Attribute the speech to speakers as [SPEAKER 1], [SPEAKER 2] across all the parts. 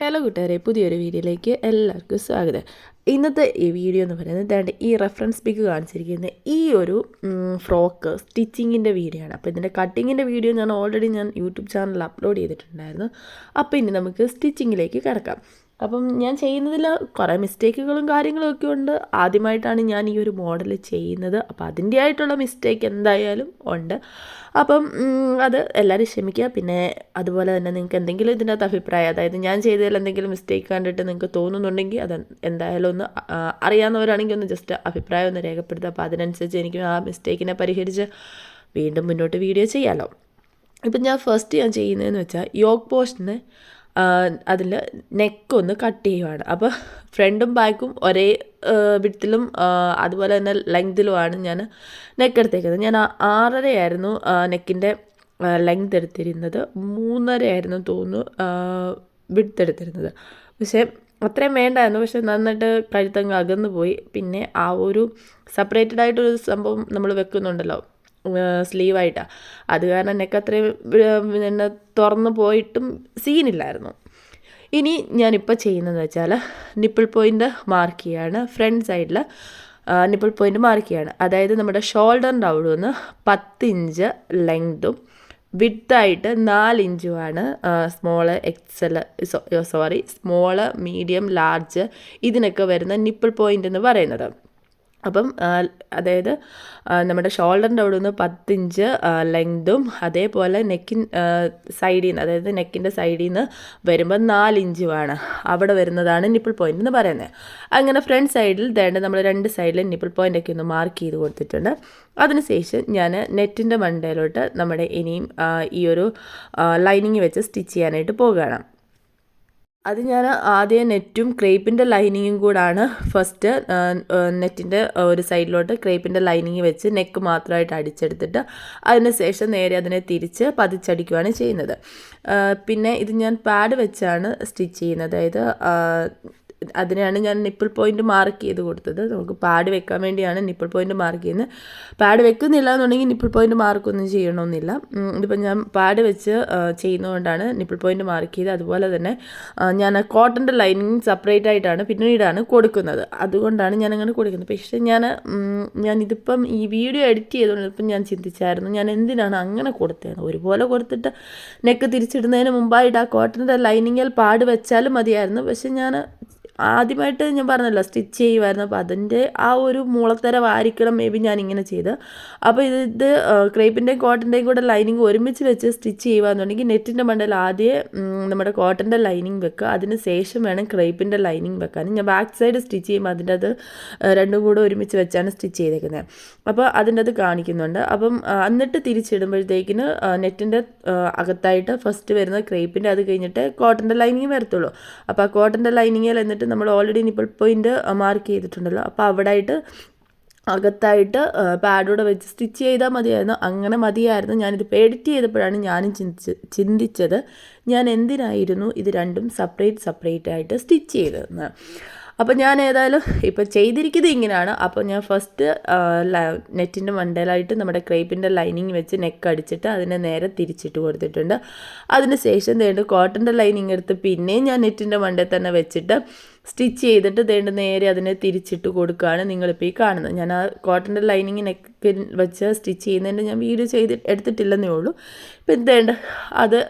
[SPEAKER 1] Hello കൂട്ടുകാരെ പുതിയൊരു വീഡിയോയിലേക്ക് എല്ലാവർക്കും സ്വാഗതം. ഇന്നത്തെ ഈ വീഡിയോ എന്ന് പറയുന്നത് ദാണ്ട് ഈ റെഫറൻസ് പിക്ക് കാണിച്ചിരിക്കുന്ന ഈ ഒരു ഫ്രോക്ക് സ്റ്റിച്ചിങ്ങിന്റെ വീഡിയോ ആണ്. അപ്പോൾ ഇതിന്റെ കട്ടിങ്ങിന്റെ വീഡിയോ ഞാൻ ഓൾറെഡി ഞാൻ യൂട്യൂബ് ചാനലിൽ അപ്ലോഡ് ചെയ്തിട്ടുണ്ടായിരുന്നു. അപ്പോൾ ഇനി നമുക്ക് സ്റ്റിച്ചിങ്ങിലേക്ക് കിടക്കാം. അപ്പം ഞാൻ ചെയ്യുന്നതിൽ കുറേ മിസ്റ്റേക്കുകളും കാര്യങ്ങളും ഒക്കെ ഉണ്ട്. ആദ്യമായിട്ടാണ് ഞാൻ ഈ ഒരു മോഡൽ ചെയ്യുന്നത്. അപ്പോൾ അതിന്റെ ആയിട്ടുള്ള മിസ്റ്റേക്ക് എന്തായാലും ഉണ്ട്. അപ്പം അത് എല്ലാവരും ക്ഷമിക്കുക. പിന്നെ അതുപോലെ തന്നെ നിങ്ങൾക്ക് എന്തെങ്കിലും ഇതിന്റെ അകത്ത് അഭിപ്രായം അതായത് ഞാൻ ചെയ്തതിൽ എന്തെങ്കിലും മിസ്റ്റേക്ക് കണ്ടിട്ട് നിങ്ങൾക്ക് തോന്നുന്നുണ്ടെങ്കിൽ അത് എന്തായാലും ഒന്ന് അറിയാവുന്നവരാണെങ്കിൽ ഒന്ന് ജസ്റ്റ് അഭിപ്രായം ഒന്ന് രേഖപ്പെടുത്തുക. അപ്പോൾ അതിനനുസരിച്ച് എനിക്ക് ആ മിസ്റ്റേക്കിനെ പരിഹരിച്ച് വീണ്ടും മുന്നോട്ട് വീഡിയോ ചെയ്യാമല്ലോ ഇപ്പം ഞാൻ ഫസ്റ്റ് ഞാൻ ചെയ്യുന്നതെന്ന് വെച്ചാൽ യോഗ പോസ്റ്റിന് അതിൽ നെക്കൊന്ന് കട്ട് ചെയ്യുവാണ്. അപ്പോൾ ഫ്രണ്ടും ബാക്കും ഒരേ വിട്ടിലും അതുപോലെ തന്നെ ലെങ്തിലുമാണ് ഞാൻ നെക്ക് എടുത്തേക്കുന്നത്. ഞാൻ ആറരയായിരുന്നു നെക്കിന്റെ ലെങ്ത് എടുത്തിരുന്നത്. മൂന്നരയായിരുന്നു തോന്നുന്നു വിഡ്ത്ത് എടുത്തിരുന്നത്. പക്ഷേ അത്രയും വേണ്ടായിരുന്നു. പക്ഷെ നന്നായിട്ട് കഴുത്തങ്ങ് അകന്നു പോയി പിന്നെ ആ ഒരു സെപ്പറേറ്റഡ് ആയിട്ടൊരു സംഭവം നമ്മൾ വെക്കുന്നുണ്ടല്ലോ. സ്ലീവായിട്ടാണ് അത് കാരണം നെക്ക് അത്രയും പിന്നെ തുറന്നു പോയിട്ടും സീനില്ലായിരുന്നു. ഇനി ഞാനിപ്പോൾ ചെയ്യുന്നതെന്ന് വെച്ചാൽ നിപ്പിൾ പോയിന്റ് മാർക്ക് ചെയ്യാണ്. ഫ്രണ്ട് സൈഡിൽ നിപ്പിൾ പോയിന്റ് മാർക്ക് ചെയ്യാണ്. അതായത് നമ്മുടെ ഷോൾഡറിന്റെ അവിടെ നിന്ന് പത്ത് ഇഞ്ച് ലെങ്തും വിത്തായിട്ട് നാലിഞ്ചുമാണ് small XL sorry small medium large ഇതിനൊക്കെ വരുന്ന നിപ്പിൾ പോയിന്റ് എന്ന് പറയുന്നത്. അപ്പം അതായത് നമ്മുടെ ഷോൾഡറിന്റെ അവിടെ നിന്ന് പത്തിഞ്ച് ലെങ്തും അതേപോലെ നെക്കിൻ സൈഡിൽ നിന്ന് അതായത് നെക്കിന്റെ സൈഡിൽ നിന്ന് വരുമ്പോൾ നാലിഞ്ചുമാണ് അവിടെ വരുന്നതാണ് നിപ്പിൾ പോയിന്റ് എന്ന് പറയുന്നത്. അങ്ങനെ ഫ്രണ്ട് സൈഡിൽ ദേണ്ട നമ്മൾ രണ്ട് സൈഡിൽ നിപ്പിൾ പോയിന്റ് ഒക്കെ ഒന്ന് മാർക്ക് ചെയ്ത് കൊടുത്തിട്ടുണ്ട്. അതിനുശേഷം ഞാൻ നെറ്റിന്റെ മണ്ടയിലോട്ട് നമ്മുടെ ഇനിയും ഈ ഒരു ലൈനിങ് വെച്ച് സ്റ്റിച്ച് ചെയ്യാനായിട്ട് പോകുകയാണ് അത് ഞാൻ ആദ്യം നെറ്റും ക്രേപ്പിന്റെ ലൈനിങ്ങും കൂടാണ് ഫസ്റ്റ് നെറ്റിന്റെ ഒരു സൈഡിലോട്ട് ക്രേപ്പിന്റെ ലൈനിങ് വെച്ച് നെക്ക് മാത്രമായിട്ട് അടിച്ചെടുത്തിട്ട് അതിന് ശേഷം നേരെ അതിനെ തിരിച്ച് പതിച്ചടിക്കുകയാണ് ചെയ്യുന്നത്. പിന്നെ ഇത് ഞാൻ പാഡ് വെച്ചാണ് സ്റ്റിച്ച് ചെയ്യുന്നത്. അതായത് അതിനാണ് ഞാൻ നിപ്പിൾ പോയിന്റ് മാർക്ക് ചെയ്ത് കൊടുത്തത്. നമുക്ക് പാഡ് വെക്കാൻ വേണ്ടിയാണ് നിപ്പിൾ പോയിന്റ് മാർക്ക് ചെയ്യുന്നത് പാഡ് വെക്കുന്നില്ല എന്നുണ്ടെങ്കിൽ നിപ്പിൾ പോയിന്റ് മാർക്കൊന്നും ചെയ്യണമെന്നില്ല ഇതിപ്പോൾ ഞാൻ പാഡ് വെച്ച് ചെയ്യുന്നതുകൊണ്ടാണ് നിപ്പിൾ പോയിന്റ് മാർക്ക് ചെയ്ത് അതുപോലെ തന്നെ ഞാൻ കോട്ടന്റെ ലൈനിങ് സെപ്പറേറ്റ് ആയിട്ടാണ് പിന്നീടാണ് കൊടുക്കുന്നത്. അതുകൊണ്ടാണ് ഞാൻ അങ്ങനെ കൊടുക്കുന്നത്. പക്ഷേ ഞാൻ ഞാനിതിപ്പം ഈ വീഡിയോ എഡിറ്റ് ചെയ്തുകൊണ്ട് ഇപ്പം ഞാൻ ചിന്തിച്ചായിരുന്നു ഞാൻ എന്തിനാണ് അങ്ങനെ കൊടുത്തത് ഒരുപോലെ കൊടുത്തിട്ട് നെക്ക് തിരിച്ചിടുന്നതിന് മുമ്പായിട്ട് ആ കോട്ടന്റെ ലൈനിങ്ങിൽ പാട് വെച്ചാലും മതിയായിരുന്നു. പക്ഷെ ഞാൻ ആദ്യമായിട്ട് ഞാൻ പറഞ്ഞല്ലോ സ്റ്റിച്ച് ചെയ്യുമായിരുന്നു അപ്പോൾ അതിന്റെ ആ ഒരു മൂളത്തര വാരിക്കണം മേ ബി ഞാൻ ഇങ്ങനെ ചെയ്ത്. അപ്പോൾ ഇത് ക്രേപ്പിന്റെയും കോട്ടന്റെയും കൂടെ ലൈനിങ് ഒരുമിച്ച് വെച്ച് സ്റ്റിച്ച് ചെയ്യുകയെന്നുണ്ടെങ്കിൽ നെറ്റിന്റെ മണ്ടയിൽ ആദ്യം നമ്മുടെ കോട്ടന്റെ ലൈനിങ് വെക്കുക. അതിന് ശേഷം വേണം ക്രേപ്പിന്റെ ലൈനിങ് വെക്കാൻ. ഞാൻ ബാക്ക് സൈഡ് സ്റ്റിച്ച് ചെയ്യുമ്പോൾ അതിന്റെ അത് രണ്ടും കൂടെ ഒരുമിച്ച് വെച്ചാണ് സ്റ്റിച്ച് ചെയ്തേക്കുന്നത് അപ്പോൾ അതിന്റെ അത് കാണിക്കുന്നുണ്ട്. അപ്പം എന്നിട്ട് തിരിച്ചിടുമ്പോഴത്തേക്കിന് നെറ്റിന്റെ അകത്തായിട്ട് ഫസ്റ്റ് വരുന്ന ക്രേപ്പിന്റെ അത് കഴിഞ്ഞിട്ട് കോട്ടന്റെ ലൈനിങ് വരത്തുള്ളൂ. അപ്പോൾ ആ കോട്ടന്റെ ലൈനിങ്ങിൽ എന്നിട്ട് നമ്മൾ ഓൾറെഡി നിപ്പിൾ പോയിന്റ് മാർക്ക് ചെയ്തിട്ടുണ്ടല്ലോ. അപ്പോൾ അവിടെ ആയിട്ട് അകത്തായിട്ട് പാഡോടെ വെച്ച് സ്റ്റിച്ച് ചെയ്താൽ മതിയായിരുന്നു. അങ്ങനെ മതിയായിരുന്നു. ഞാനിത് എഡിറ്റ് ചെയ്തപ്പോഴാണ് ഞാനും ചിന്തിച്ച് ചിന്തിച്ചത് ഞാൻ എന്തിനായിരുന്നു ഇത് രണ്ടും സെപ്പറേറ്റ് സെപ്പറേറ്റ് ആയിട്ട് സ്റ്റിച്ച് ചെയ്തതെന്ന്. അപ്പോൾ ഞാൻ ഏതായാലും ഇപ്പോൾ ചെയ്തിരിക്കുന്നത് ഇങ്ങനെയാണ്. അപ്പോൾ ഞാൻ ഫസ്റ്റ് നെറ്റിന്റെ മണ്ടയിലായിട്ട് നമ്മുടെ ക്രേപ്പിന്റെ ലൈനിങ് വെച്ച് നെക്ക് അടിച്ചിട്ട് അതിനെ നേരെ തിരിച്ചിട്ട് കൊടുത്തിട്ടുണ്ട്. അതിന് ശേഷം തേണ്ട് കോട്ടന്റെ ലൈനിങ് എടുത്ത് പിന്നെയും ഞാൻ നെറ്റിന്റെ മണ്ടയിൽ തന്നെ വെച്ചിട്ട് സ്റ്റിച്ച് ചെയ്തിട്ട് തേണ്ട നേരെ അതിനെ തിരിച്ചിട്ട് കൊടുക്കുകയാണ് നിങ്ങളിപ്പോൾ ഈ കാണുന്നത്. ഞാൻ ആ കോട്ടന്റെ ലൈനിങ് നെക്ക് വെച്ച് സ്റ്റിച്ച് ചെയ്യുന്നതിന്റെ ഞാൻ വീഡിയോ ചെയ്ത് എടുത്തിട്ടില്ലെന്നേ ഉള്ളൂ. ഇപ്പം തേണ്ട അത്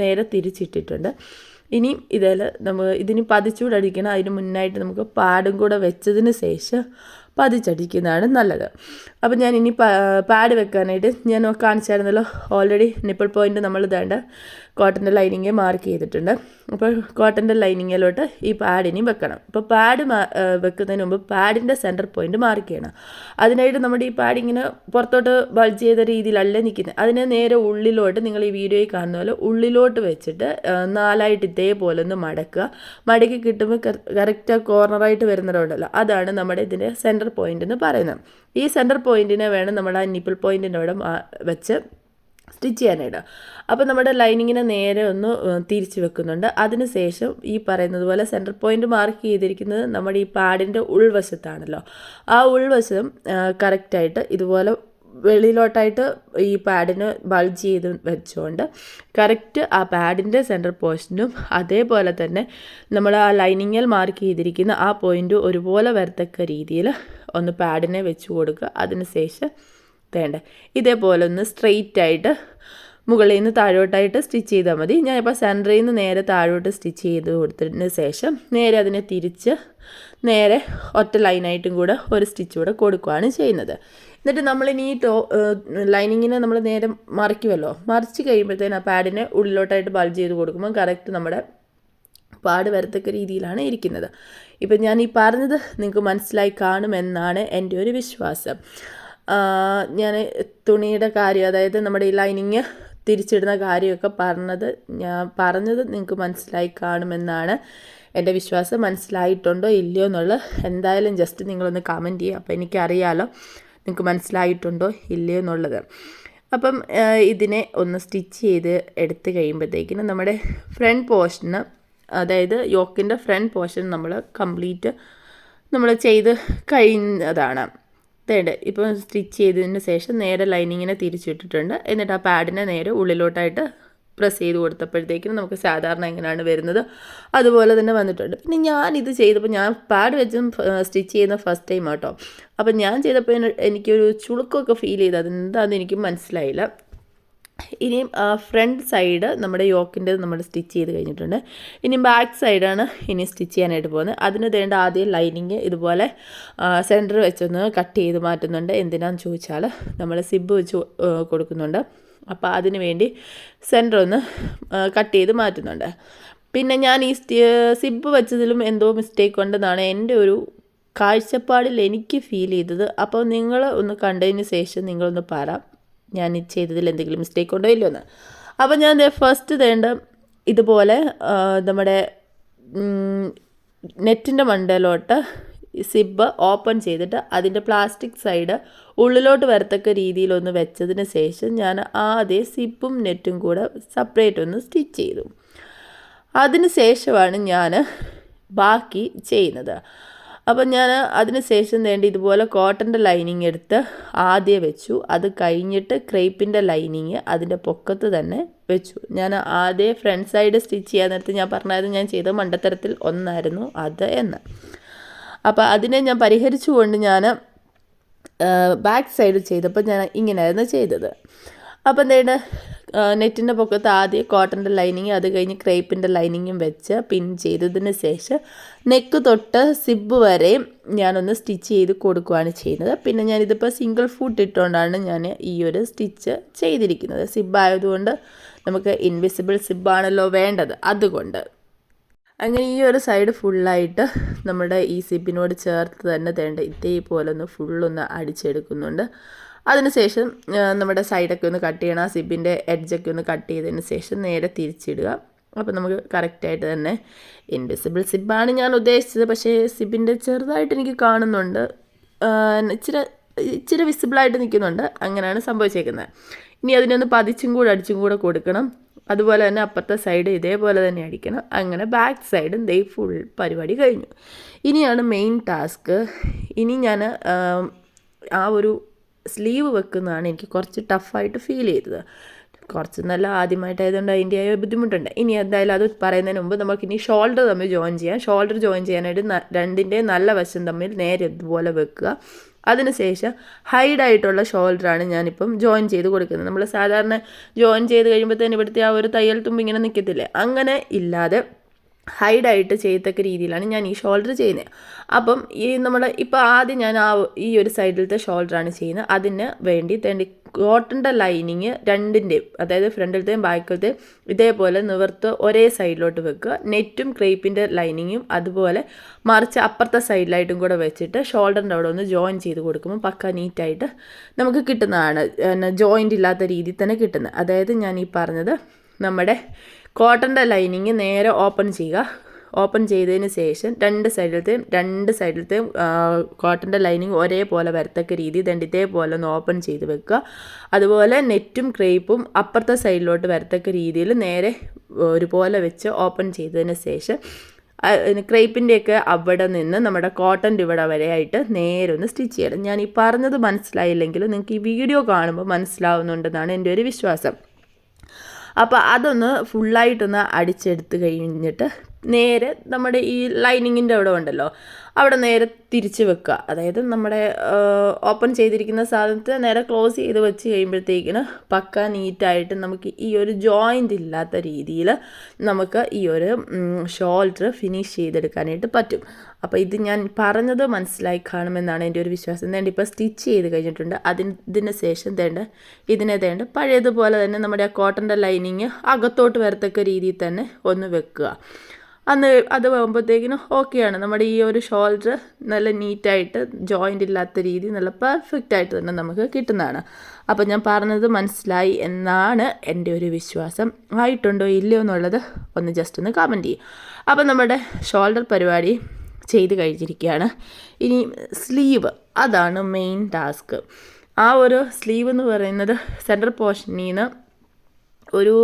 [SPEAKER 1] നേരെ തിരിച്ചിട്ടിട്ടുണ്ട്. ഇനിയും ഇതിൽ നമ്മൾ ഇതിന് പതിച്ചുകൂടെ അടിക്കണം അതിന് മുന്നായിട്ട് നമുക്ക് പാടും കൂടെ വെച്ചതിന് ശേഷം പതിച്ചടിക്കുന്നതാണ് നല്ലത്. അപ്പോൾ ഞാൻ ഇനി പാഡ് വെക്കാനായിട്ട് ഞാൻ കാണിച്ചായിരുന്നല്ലോ. ഓൾറെഡി നിപ്പിൾ പോയിന്റ് നമ്മൾ ഇതേണ്ട കോട്ടന്റെ ലൈനിങ് മാർക്ക് ചെയ്തിട്ടുണ്ട്. അപ്പോൾ കോട്ടന്റെ ലൈനിങ്ങിലോട്ട് ഈ പാഡിനി വെക്കണം. അപ്പോൾ പാഡ് വെക്കുന്നതിന് മുമ്പ് പാഡിന്റെ സെന്റർ പോയിന്റ് മാർക്ക് ചെയ്യണം. അതിനായിട്ട് നമ്മുടെ ഈ പാഡ് ഇങ്ങനെ പുറത്തോട്ട് ബൾജ് ചെയ്ത രീതിയിലല്ല നിൽക്കുന്നത് അതിനെ നേരെ ഉള്ളിലോട്ട് നിങ്ങൾ ഈ വീഡിയോയിൽ കാണുന്ന പോലെ ഉള്ളിലോട്ട് വെച്ചിട്ട് നാലായിട്ട് ഇതേപോലെ ഒന്ന് മടക്കുക. മടക്കി കിട്ടുമ്പോൾ കറക്റ്റ് കോർണറായിട്ട് വരുന്നവരുണ്ടല്ലോ അതാണ് നമ്മുടെ ഇതിന്റെ സെന്റർ പോയിന്റ് എന്ന് പറയുന്നത്. ഈ സെന്റർ പോയിന്റിനെ വേണം നമ്മൾ ആ നിപ്പിൾ പോയിന്റിന്റെ അവിടെ വെച്ച് സ്റ്റിച്ച് ചെയ്യാനായിട്ട്. അപ്പോൾ നമ്മുടെ ലൈനിങ്ങിനെ നേരെ ഒന്ന് തിരിച്ച് വെക്കുന്നുണ്ട്. അതിന് ശേഷം ഈ പറയുന്നത് പോലെ സെന്റർ പോയിന്റ് മാർക്ക് ചെയ്തിരിക്കുന്നത് നമ്മുടെ ഈ പാഡിന്റെ ഉൾവശത്താണല്ലോ. ആ ഉൾവശം കറക്റ്റായിട്ട് ഇതുപോലെ വെളിയിലോട്ടായിട്ട് ഈ പാഡിന് ബൾജ് ചെയ്ത് വെച്ചുകൊണ്ട് കറക്റ്റ് ആ പാഡിന്റെ സെന്റർ പോർഷനും അതേപോലെ തന്നെ നമ്മൾ ആ ലൈനിങ്ങിൽ മാർക്ക് ചെയ്തിരിക്കുന്ന ആ പോയിന്റ് ഒരുപോലെ വരത്തക്ക രീതിയിൽ ഒന്ന് പാഡിനെ വെച്ച് കൊടുക്കുക. അതിന് ശേഷം വേണ്ട ഇതേപോലെ ഒന്ന് സ്ട്രെയിറ്റ് ആയിട്ട് മുകളിൽ നിന്ന് താഴോട്ടായിട്ട് സ്റ്റിച്ച് ചെയ്താൽ മതി. ഞാനിപ്പോൾ സെന്ററിൽ നിന്ന് നേരെ താഴോട്ട് സ്റ്റിച്ച് ചെയ്ത് കൊടുത്തതിന് ശേഷം നേരെ അതിനെ തിരിച്ച് നേരെ ഒറ്റ ലൈനായിട്ടും കൂടെ ഒരു സ്റ്റിച്ച് കൂടെ കൊടുക്കുകയാണ് ചെയ്യുന്നത്. എന്നിട്ട് നമ്മളിനി ഈ ടോ ലൈനിങ്ങിനെ നമ്മൾ നേരെ മറിക്കുമല്ലോ. മറിച്ച് കഴിയുമ്പോഴത്തേന് ആ പാഡിനെ ഉള്ളിലോട്ടായിട്ട് ബൾജ് ചെയ്ത് കൊടുക്കുമ്പോൾ കറക്റ്റ് നമ്മുടെ പാട് വരത്തക്ക രീതിയിലാണ് ഇരിക്കുന്നത്. ഇപ്പം ഞാൻ ഈ പറഞ്ഞത് നിങ്ങൾക്ക് മനസ്സിലായി കാണുമെന്നാണ് എന്റെ ഒരു വിശ്വാസം. ഞാൻ തുണിയുടെ കാര്യം അതായത് നമ്മുടെ ഈ ലൈനിങ് തിരിച്ചിടുന്ന കാര്യമൊക്കെ പറഞ്ഞത് ഞാൻ പറഞ്ഞത് നിങ്ങൾക്ക് മനസ്സിലായി കാണുമെന്നാണ് എന്റെ വിശ്വാസം. മനസ്സിലായിട്ടുണ്ടോ ഇല്ലയോ എന്നുള്ളത് എന്തായാലും ജസ്റ്റ് നിങ്ങളൊന്ന് കമന്റ് ചെയ്യുക. അപ്പോൾ എനിക്കറിയാലോ നിങ്ങൾക്ക് മനസ്സിലായിട്ടുണ്ടോ ഇല്ലയോ എന്നുള്ളത്. അപ്പം ഇതിനെ ഒന്ന് സ്റ്റിച്ച് ചെയ്ത് എടുത്ത് കഴിയുമ്പോഴത്തേക്കിനും നമ്മുടെ ഫ്രണ്ട് പോർഷന് അതായത് യോക്കിന്റെ ഫ്രണ്ട് പോർഷൻ നമ്മൾ കംപ്ലീറ്റ് നമ്മൾ ചെയ്ത് കഴിഞ്ഞതാണ്. തേട് ഇപ്പോൾ സ്റ്റിച്ച് ചെയ്തതിന് ശേഷം നേരെ ലൈനിങ്ങിനെ തിരിച്ചിട്ടിട്ടുണ്ട്. എന്നിട്ട് ആ പാഡിനെ നേരെ ഉള്ളിലോട്ടായിട്ട് പ്രസ് ചെയ്ത് കൊടുത്തപ്പോഴത്തേക്കും നമുക്ക് സാധാരണ എങ്ങനെയാണ് വരുന്നത്. അതുപോലെ തന്നെ വന്നിട്ടുണ്ട്. പിന്നെ ഞാൻ ഇത് ചെയ്തപ്പോൾ ഞാൻ പാഡ് വെച്ചും സ്റ്റിച്ച് ചെയ്യുന്ന ഫസ്റ്റ് ടൈം ആട്ടോ. അപ്പം ഞാൻ ചെയ്തപ്പോൾ എനിക്കൊരു ചുളുക്കമൊക്കെ ഫീൽ ചെയ്ത്. അതെന്താണെന്ന് എനിക്ക് മനസ്സിലായില്ല. ഇനിയും ഫ്രണ്ട് സൈഡ് നമ്മുടെ യോക്കിന്റെ നമ്മൾ സ്റ്റിച്ച് ചെയ്ത് കഴിഞ്ഞിട്ടുണ്ട്. ഇനി ബാക്ക് സൈഡാണ് ഇനി സ്റ്റിച്ച് ചെയ്യാനായിട്ട് പോകുന്നത്. അതിന് വേണ്ട ആദ്യം ലൈനിങ് ഇതുപോലെ സെന്റർ വെച്ചൊന്ന് കട്ട് ചെയ്ത് മാറ്റുന്നുണ്ട്. എന്തിനാന്ന് ചോദിച്ചാൽ നമ്മൾ സിബ് വെച്ച് കൊടുക്കുന്നുണ്ട്. അപ്പോൾ അതിന് വേണ്ടി സെന്റർ ഒന്ന് കട്ട് ചെയ്ത് മാറ്റുന്നുണ്ട്. പിന്നെ ഞാൻ ഈ സിബ് വെച്ചതിലും എന്തോ മിസ്റ്റേക്ക് ഉണ്ടെന്നാണ് എന്റെ ഒരു കാഴ്ചപ്പാടിൽ എനിക്ക് ഫീൽ ചെയ്തത്. അപ്പോൾ നിങ്ങൾ ഒന്ന് കണ്ടതിന് ശേഷം നിങ്ങളൊന്ന് പറ. ഞാൻ ചെയ്തതിൽ എന്തെങ്കിലും മിസ്റ്റേക്ക് ഉണ്ടോ ഇല്ലയോ എന്ന്. അപ്പോൾ ഞാൻ ഫസ്റ്റ് തേണ്ട ഇതുപോലെ നമ്മുടെ നെറ്റിന്റെ മണ്ടയിലോട്ട് സിബ് ഓപ്പൺ ചെയ്തിട്ട് അതിന്റെ പ്ലാസ്റ്റിക് സൈഡ് ഉള്ളിലോട്ട് വരത്തക്ക രീതിയിലൊന്ന് വെച്ചതിന് ശേഷം ഞാൻ ആദ്യം സിബും നെറ്റും കൂടെ സെപ്പറേറ്റ് ഒന്ന് സ്റ്റിച്ച് ചെയ്തു. അതിന് ശേഷമാണ് ഞാൻ ബാക്കി ചെയ്യുന്നത്. അപ്പം ഞാൻ അതിന് ശേഷം വേണ്ടി ഇതുപോലെ കോട്ടന്റെ ലൈനിങ് എടുത്ത് ആദ്യം വെച്ചു. അത് കഴിഞ്ഞിട്ട് ക്രേപ്പിന്റെ ലൈനിങ് അതിന്റെ പൊക്കത്ത് തന്നെ വെച്ചു. ഞാൻ ആദ്യം ഫ്രണ്ട് സൈഡ് സ്റ്റിച്ച് ചെയ്യാൻ നേരത്ത് ഞാൻ പറഞ്ഞത് ഞാൻ ചെയ്ത മണ്ടത്തരത്തിൽ ഒന്നായിരുന്നു അത് എന്ന്. അപ്പോൾ അതിനെ ഞാൻ പരിഹരിച്ചുകൊണ്ട് ഞാൻ ബാക്ക് സൈഡ് ചെയ്തപ്പോൾ ഞാൻ ഇങ്ങനെയായിരുന്നു ചെയ്തത്. അപ്പോൾ എന്താണ് നെറ്റിന്റെ പൊക്കത്ത് ആദ്യം കോട്ടന്റെ ലൈനിങ് അത് കഴിഞ്ഞ് ക്രേപ്പിന്റെ ലൈനിങ്ങും വെച്ച് പിൻ ചെയ്തതിന് ശേഷം നെക്ക് തൊട്ട് സിബ് വരെ ഞാനൊന്ന് സ്റ്റിച്ച് ചെയ്ത് കൊടുക്കുകയാണ് ചെയ്യുന്നത്. പിന്നെ ഞാനിതിപ്പോൾ സിംഗിൾ ഫുട്ട് ഇട്ടുകൊണ്ടാണ് ഞാൻ ഈ ഒരു സ്റ്റിച്ച് ചെയ്തിരിക്കുന്നത്. സിബ് ആയതുകൊണ്ട് നമുക്ക് ഇൻവിസിബിൾ സിബാണല്ലോ വേണ്ടത്. അതുകൊണ്ട് അങ്ങനെ ഈ ഒരു സൈഡ് ഫുള്ളായിട്ട് നമ്മുടെ ഈ സിബിനോട് ചേർത്ത് തന്നെ തേണ്ട ഇതേപോലെ ഒന്ന് ഫുള്ളൊന്ന് അടിച്ചെടുക്കുന്നുണ്ട്. അതിനുശേഷം നമ്മുടെ സൈഡൊക്കെ ഒന്ന് കട്ട് ചെയ്യണം. ആ സിബിന്റെ എഡ്ജൊക്കെ ഒന്ന് കട്ട് ചെയ്തതിന് ശേഷം നേരെ തിരിച്ചിടുക. അപ്പോൾ നമുക്ക് കറക്റ്റായിട്ട് തന്നെ ഇൻവിസിബിൾ സിബാണ് ഞാൻ ഉദ്ദേശിച്ചത്. പക്ഷേ സിബിന്റെ ചെറുതായിട്ട് എനിക്ക് കാണുന്നുണ്ട്. ഇച്ചിരി ഇച്ചിരി വിസിബിളായിട്ട് നിൽക്കുന്നുണ്ട്. അങ്ങനെയാണ് സംഭവിച്ചേക്കുന്നത്. ഇനി അതിനൊന്ന് പതിച്ചും കൂടെ അടിച്ചും കൂടെ കൊടുക്കണം. അതുപോലെ തന്നെ അപ്പുറത്തെ സൈഡ് ഇതേപോലെ തന്നെ അടിക്കണം. അങ്ങനെ ബാക്ക് സൈഡും ദേ ഫുൾ പരിപാടി കഴിഞ്ഞു. ഇനിയാണ് മെയിൻ ടാസ്ക് ഇനി ഞാൻ ആ ഒരു സ്ലീവ് വെക്കുന്നതാണ് എനിക്ക് കുറച്ച് ടഫായിട്ട് ഫീൽ ചെയ്തത്. കുറച്ച് നല്ല ആദ്യമായിട്ടായതുകൊണ്ട് അതിന്റെ ബുദ്ധിമുട്ടുണ്ട്. ഇനി എന്തായാലും അത് പറയുന്നതിന് മുമ്പ് നമുക്ക് ഇനി ഷോൾഡർ തമ്മിൽ ജോയിൻ ചെയ്യാം. ഷോൾഡർ ജോയിൻ ചെയ്യാനായിട്ട് രണ്ടിന്റെ നല്ല വശം തമ്മിൽ നേരെ ഇതുപോലെ വെക്കുക. അതിനുശേഷം ഹൈഡായിട്ടുള്ള ഷോൾഡറാണ് ഞാനിപ്പം ജോയിൻ ചെയ്ത് കൊടുക്കുന്നത്. നമ്മൾ സാധാരണ ജോയിൻ ചെയ്ത് തന്നെ ഇവിടുത്തെ ആ ഒരു തയ്യൽ തുമ്പ് ഇങ്ങനെ നിൽക്കത്തില്ലേ അങ്ങനെ ഇല്ലാതെ ഹൈഡായിട്ട് ചെയ്യത്തക്ക രീതിയിലാണ് ഞാൻ ഈ ഷോൾഡർ ചെയ്യുന്നത് അപ്പം ഈ നമ്മൾ ഇപ്പോൾ ആദ്യം ഞാൻ ആ ഈ ഒരു സൈഡിലത്തെ ഷോൾഡറാണ് ചെയ്യുന്നത് അതിന് വേണ്ടി തേണ്ടി കോട്ടന്റെ ലൈനിങ് രണ്ടിന്റെയും അതായത് ഫ്രണ്ടിലത്തെയും ബാക്കിലത്തെയും ഇതേപോലെ നിവർത്ത് ഒരേ സൈഡിലോട്ട് വെക്കുക. നെറ്റും ക്രേപ്പിന്റെ ലൈനിങ്ങും അതുപോലെ മറിച്ച് അപ്പുറത്തെ സൈഡിലായിട്ടും കൂടെ വെച്ചിട്ട് ഷോൾഡറിന്റെ അവിടെ ഒന്ന് ജോയിൻ ചെയ്ത് കൊടുക്കുമ്പോൾ പക്ക നീറ്റായിട്ട് നമുക്ക് കിട്ടുന്നതാണ്. ജോയിന്റ് ഇല്ലാത്ത രീതിയിൽ തന്നെ കിട്ടുന്നത് അതായത് ഞാൻ ഈ പറഞ്ഞത് നമ്മുടെ കോട്ടന്റെ ലൈനിങ് നേരെ ഓപ്പൺ ചെയ്യുക. ഓപ്പൺ ചെയ്തതിന് ശേഷം രണ്ട് സൈഡിലത്തെയും രണ്ട് സൈഡിലത്തെയും കോട്ടന്റെ ലൈനിങ് ഒരേപോലെ വരത്തക്ക രീതി ദണ്ട് ഇതേപോലെ ഒന്ന് ഓപ്പൺ ചെയ്ത് വെക്കുക. അതുപോലെ നെറ്റും ക്രേപ്പും അപ്പുറത്തെ സൈഡിലോട്ട് വരത്തക്ക രീതിയിൽ നേരെ ഒരുപോലെ വെച്ച് ഓപ്പൺ ചെയ്തതിന് ശേഷം ക്രേപ്പിന്റെയൊക്കെ അവിടെ നിന്ന് നമ്മുടെ കോട്ടന്റെ ഇവിടെ വരെയായിട്ട് നേരെ ഒന്ന് സ്റ്റിച്ച് ചെയ്യണം. ഞാൻ ഈ പറഞ്ഞത് മനസ്സിലായില്ലെങ്കിലും നിങ്ങൾക്ക് ഈ വീഡിയോ കാണുമ്പോൾ മനസ്സിലാവുന്നുണ്ടെന്നാണ് എന്റെ ഒരു വിശ്വാസം. അപ്പോൾ അതൊന്ന് ഫുള്ളായിട്ടൊന്ന് അടിച്ചെടുത്ത് കഴിഞ്ഞിട്ട് നേരെ നമ്മുടെ ഈ ലൈനിങ്ങിന്റെ അവിടെ ഉണ്ടല്ലോ അവിടെ നേരെ തിരിച്ച് വെക്കുക. അതായത് നമ്മുടെ ഓപ്പൺ ചെയ്തിരിക്കുന്ന സാധനത്തെ നേരെ ക്ലോസ് ചെയ്ത് വെച്ച് കഴിയുമ്പോഴത്തേക്കിന് പക്ക നീറ്റായിട്ട് നമുക്ക് ഈ ഒരു ജോയിന്റ് ഇല്ലാത്ത രീതിയിൽ നമുക്ക് ഈ ഒരു ഷോൾഡർ ഫിനിഷ് ചെയ്തെടുക്കാനായിട്ട് പറ്റും. അപ്പോൾ ഇത് ഞാൻ പറഞ്ഞത് മനസ്സിലായി കാണുമെന്നാണ് എന്റെ ഒരു വിശ്വാസം. തേണ്ട ഇപ്പോൾ സ്റ്റിച്ച് ചെയ്ത് കഴിഞ്ഞിട്ടുണ്ട്. അതിന് ഇതിന് ശേഷം തേണ്ട ഇതിനെ തേണ്ട പഴയതുപോലെ തന്നെ നമ്മുടെ ആ കോട്ടന്റെ ലൈനിങ് അകത്തോട്ട് വരത്തക്ക രീതിയിൽ തന്നെ ഒന്ന് വെക്കുക. അന്ന് അത് പോകുമ്പോഴത്തേക്കിനും ഓക്കെയാണ് നമ്മുടെ ഈ ഒരു ഷോൾഡർ നല്ല നീറ്റായിട്ട് ജോയിന്റ് ഇല്ലാത്ത രീതി നല്ല പെർഫെക്റ്റ് ആയിട്ട് തന്നെ നമുക്ക് കിട്ടുന്നതാണ്. അപ്പോൾ ഞാൻ പറഞ്ഞത് മനസ്സിലായി എന്നാണ് എന്റെ ഒരു വിശ്വാസം. ആയിട്ടുണ്ടോ ഇല്ലയോ എന്നുള്ളത് ഒന്ന് ജസ്റ്റ് ഒന്ന് കമന്റ് ചെയ്യും. അപ്പോൾ നമ്മുടെ ഷോൾഡർ പരിപാടി ചെയ്ത് കഴിഞ്ഞിരിക്കുകയാണ്. ഇനി സ്ലീവ് അതാണ് മെയിൻ ടാസ്ക് ആ ഒരു സ്ലീവ് എന്ന് പറയുന്നത് സെൻട്രൽ പോർഷനിൽ നിന്ന് ഒരു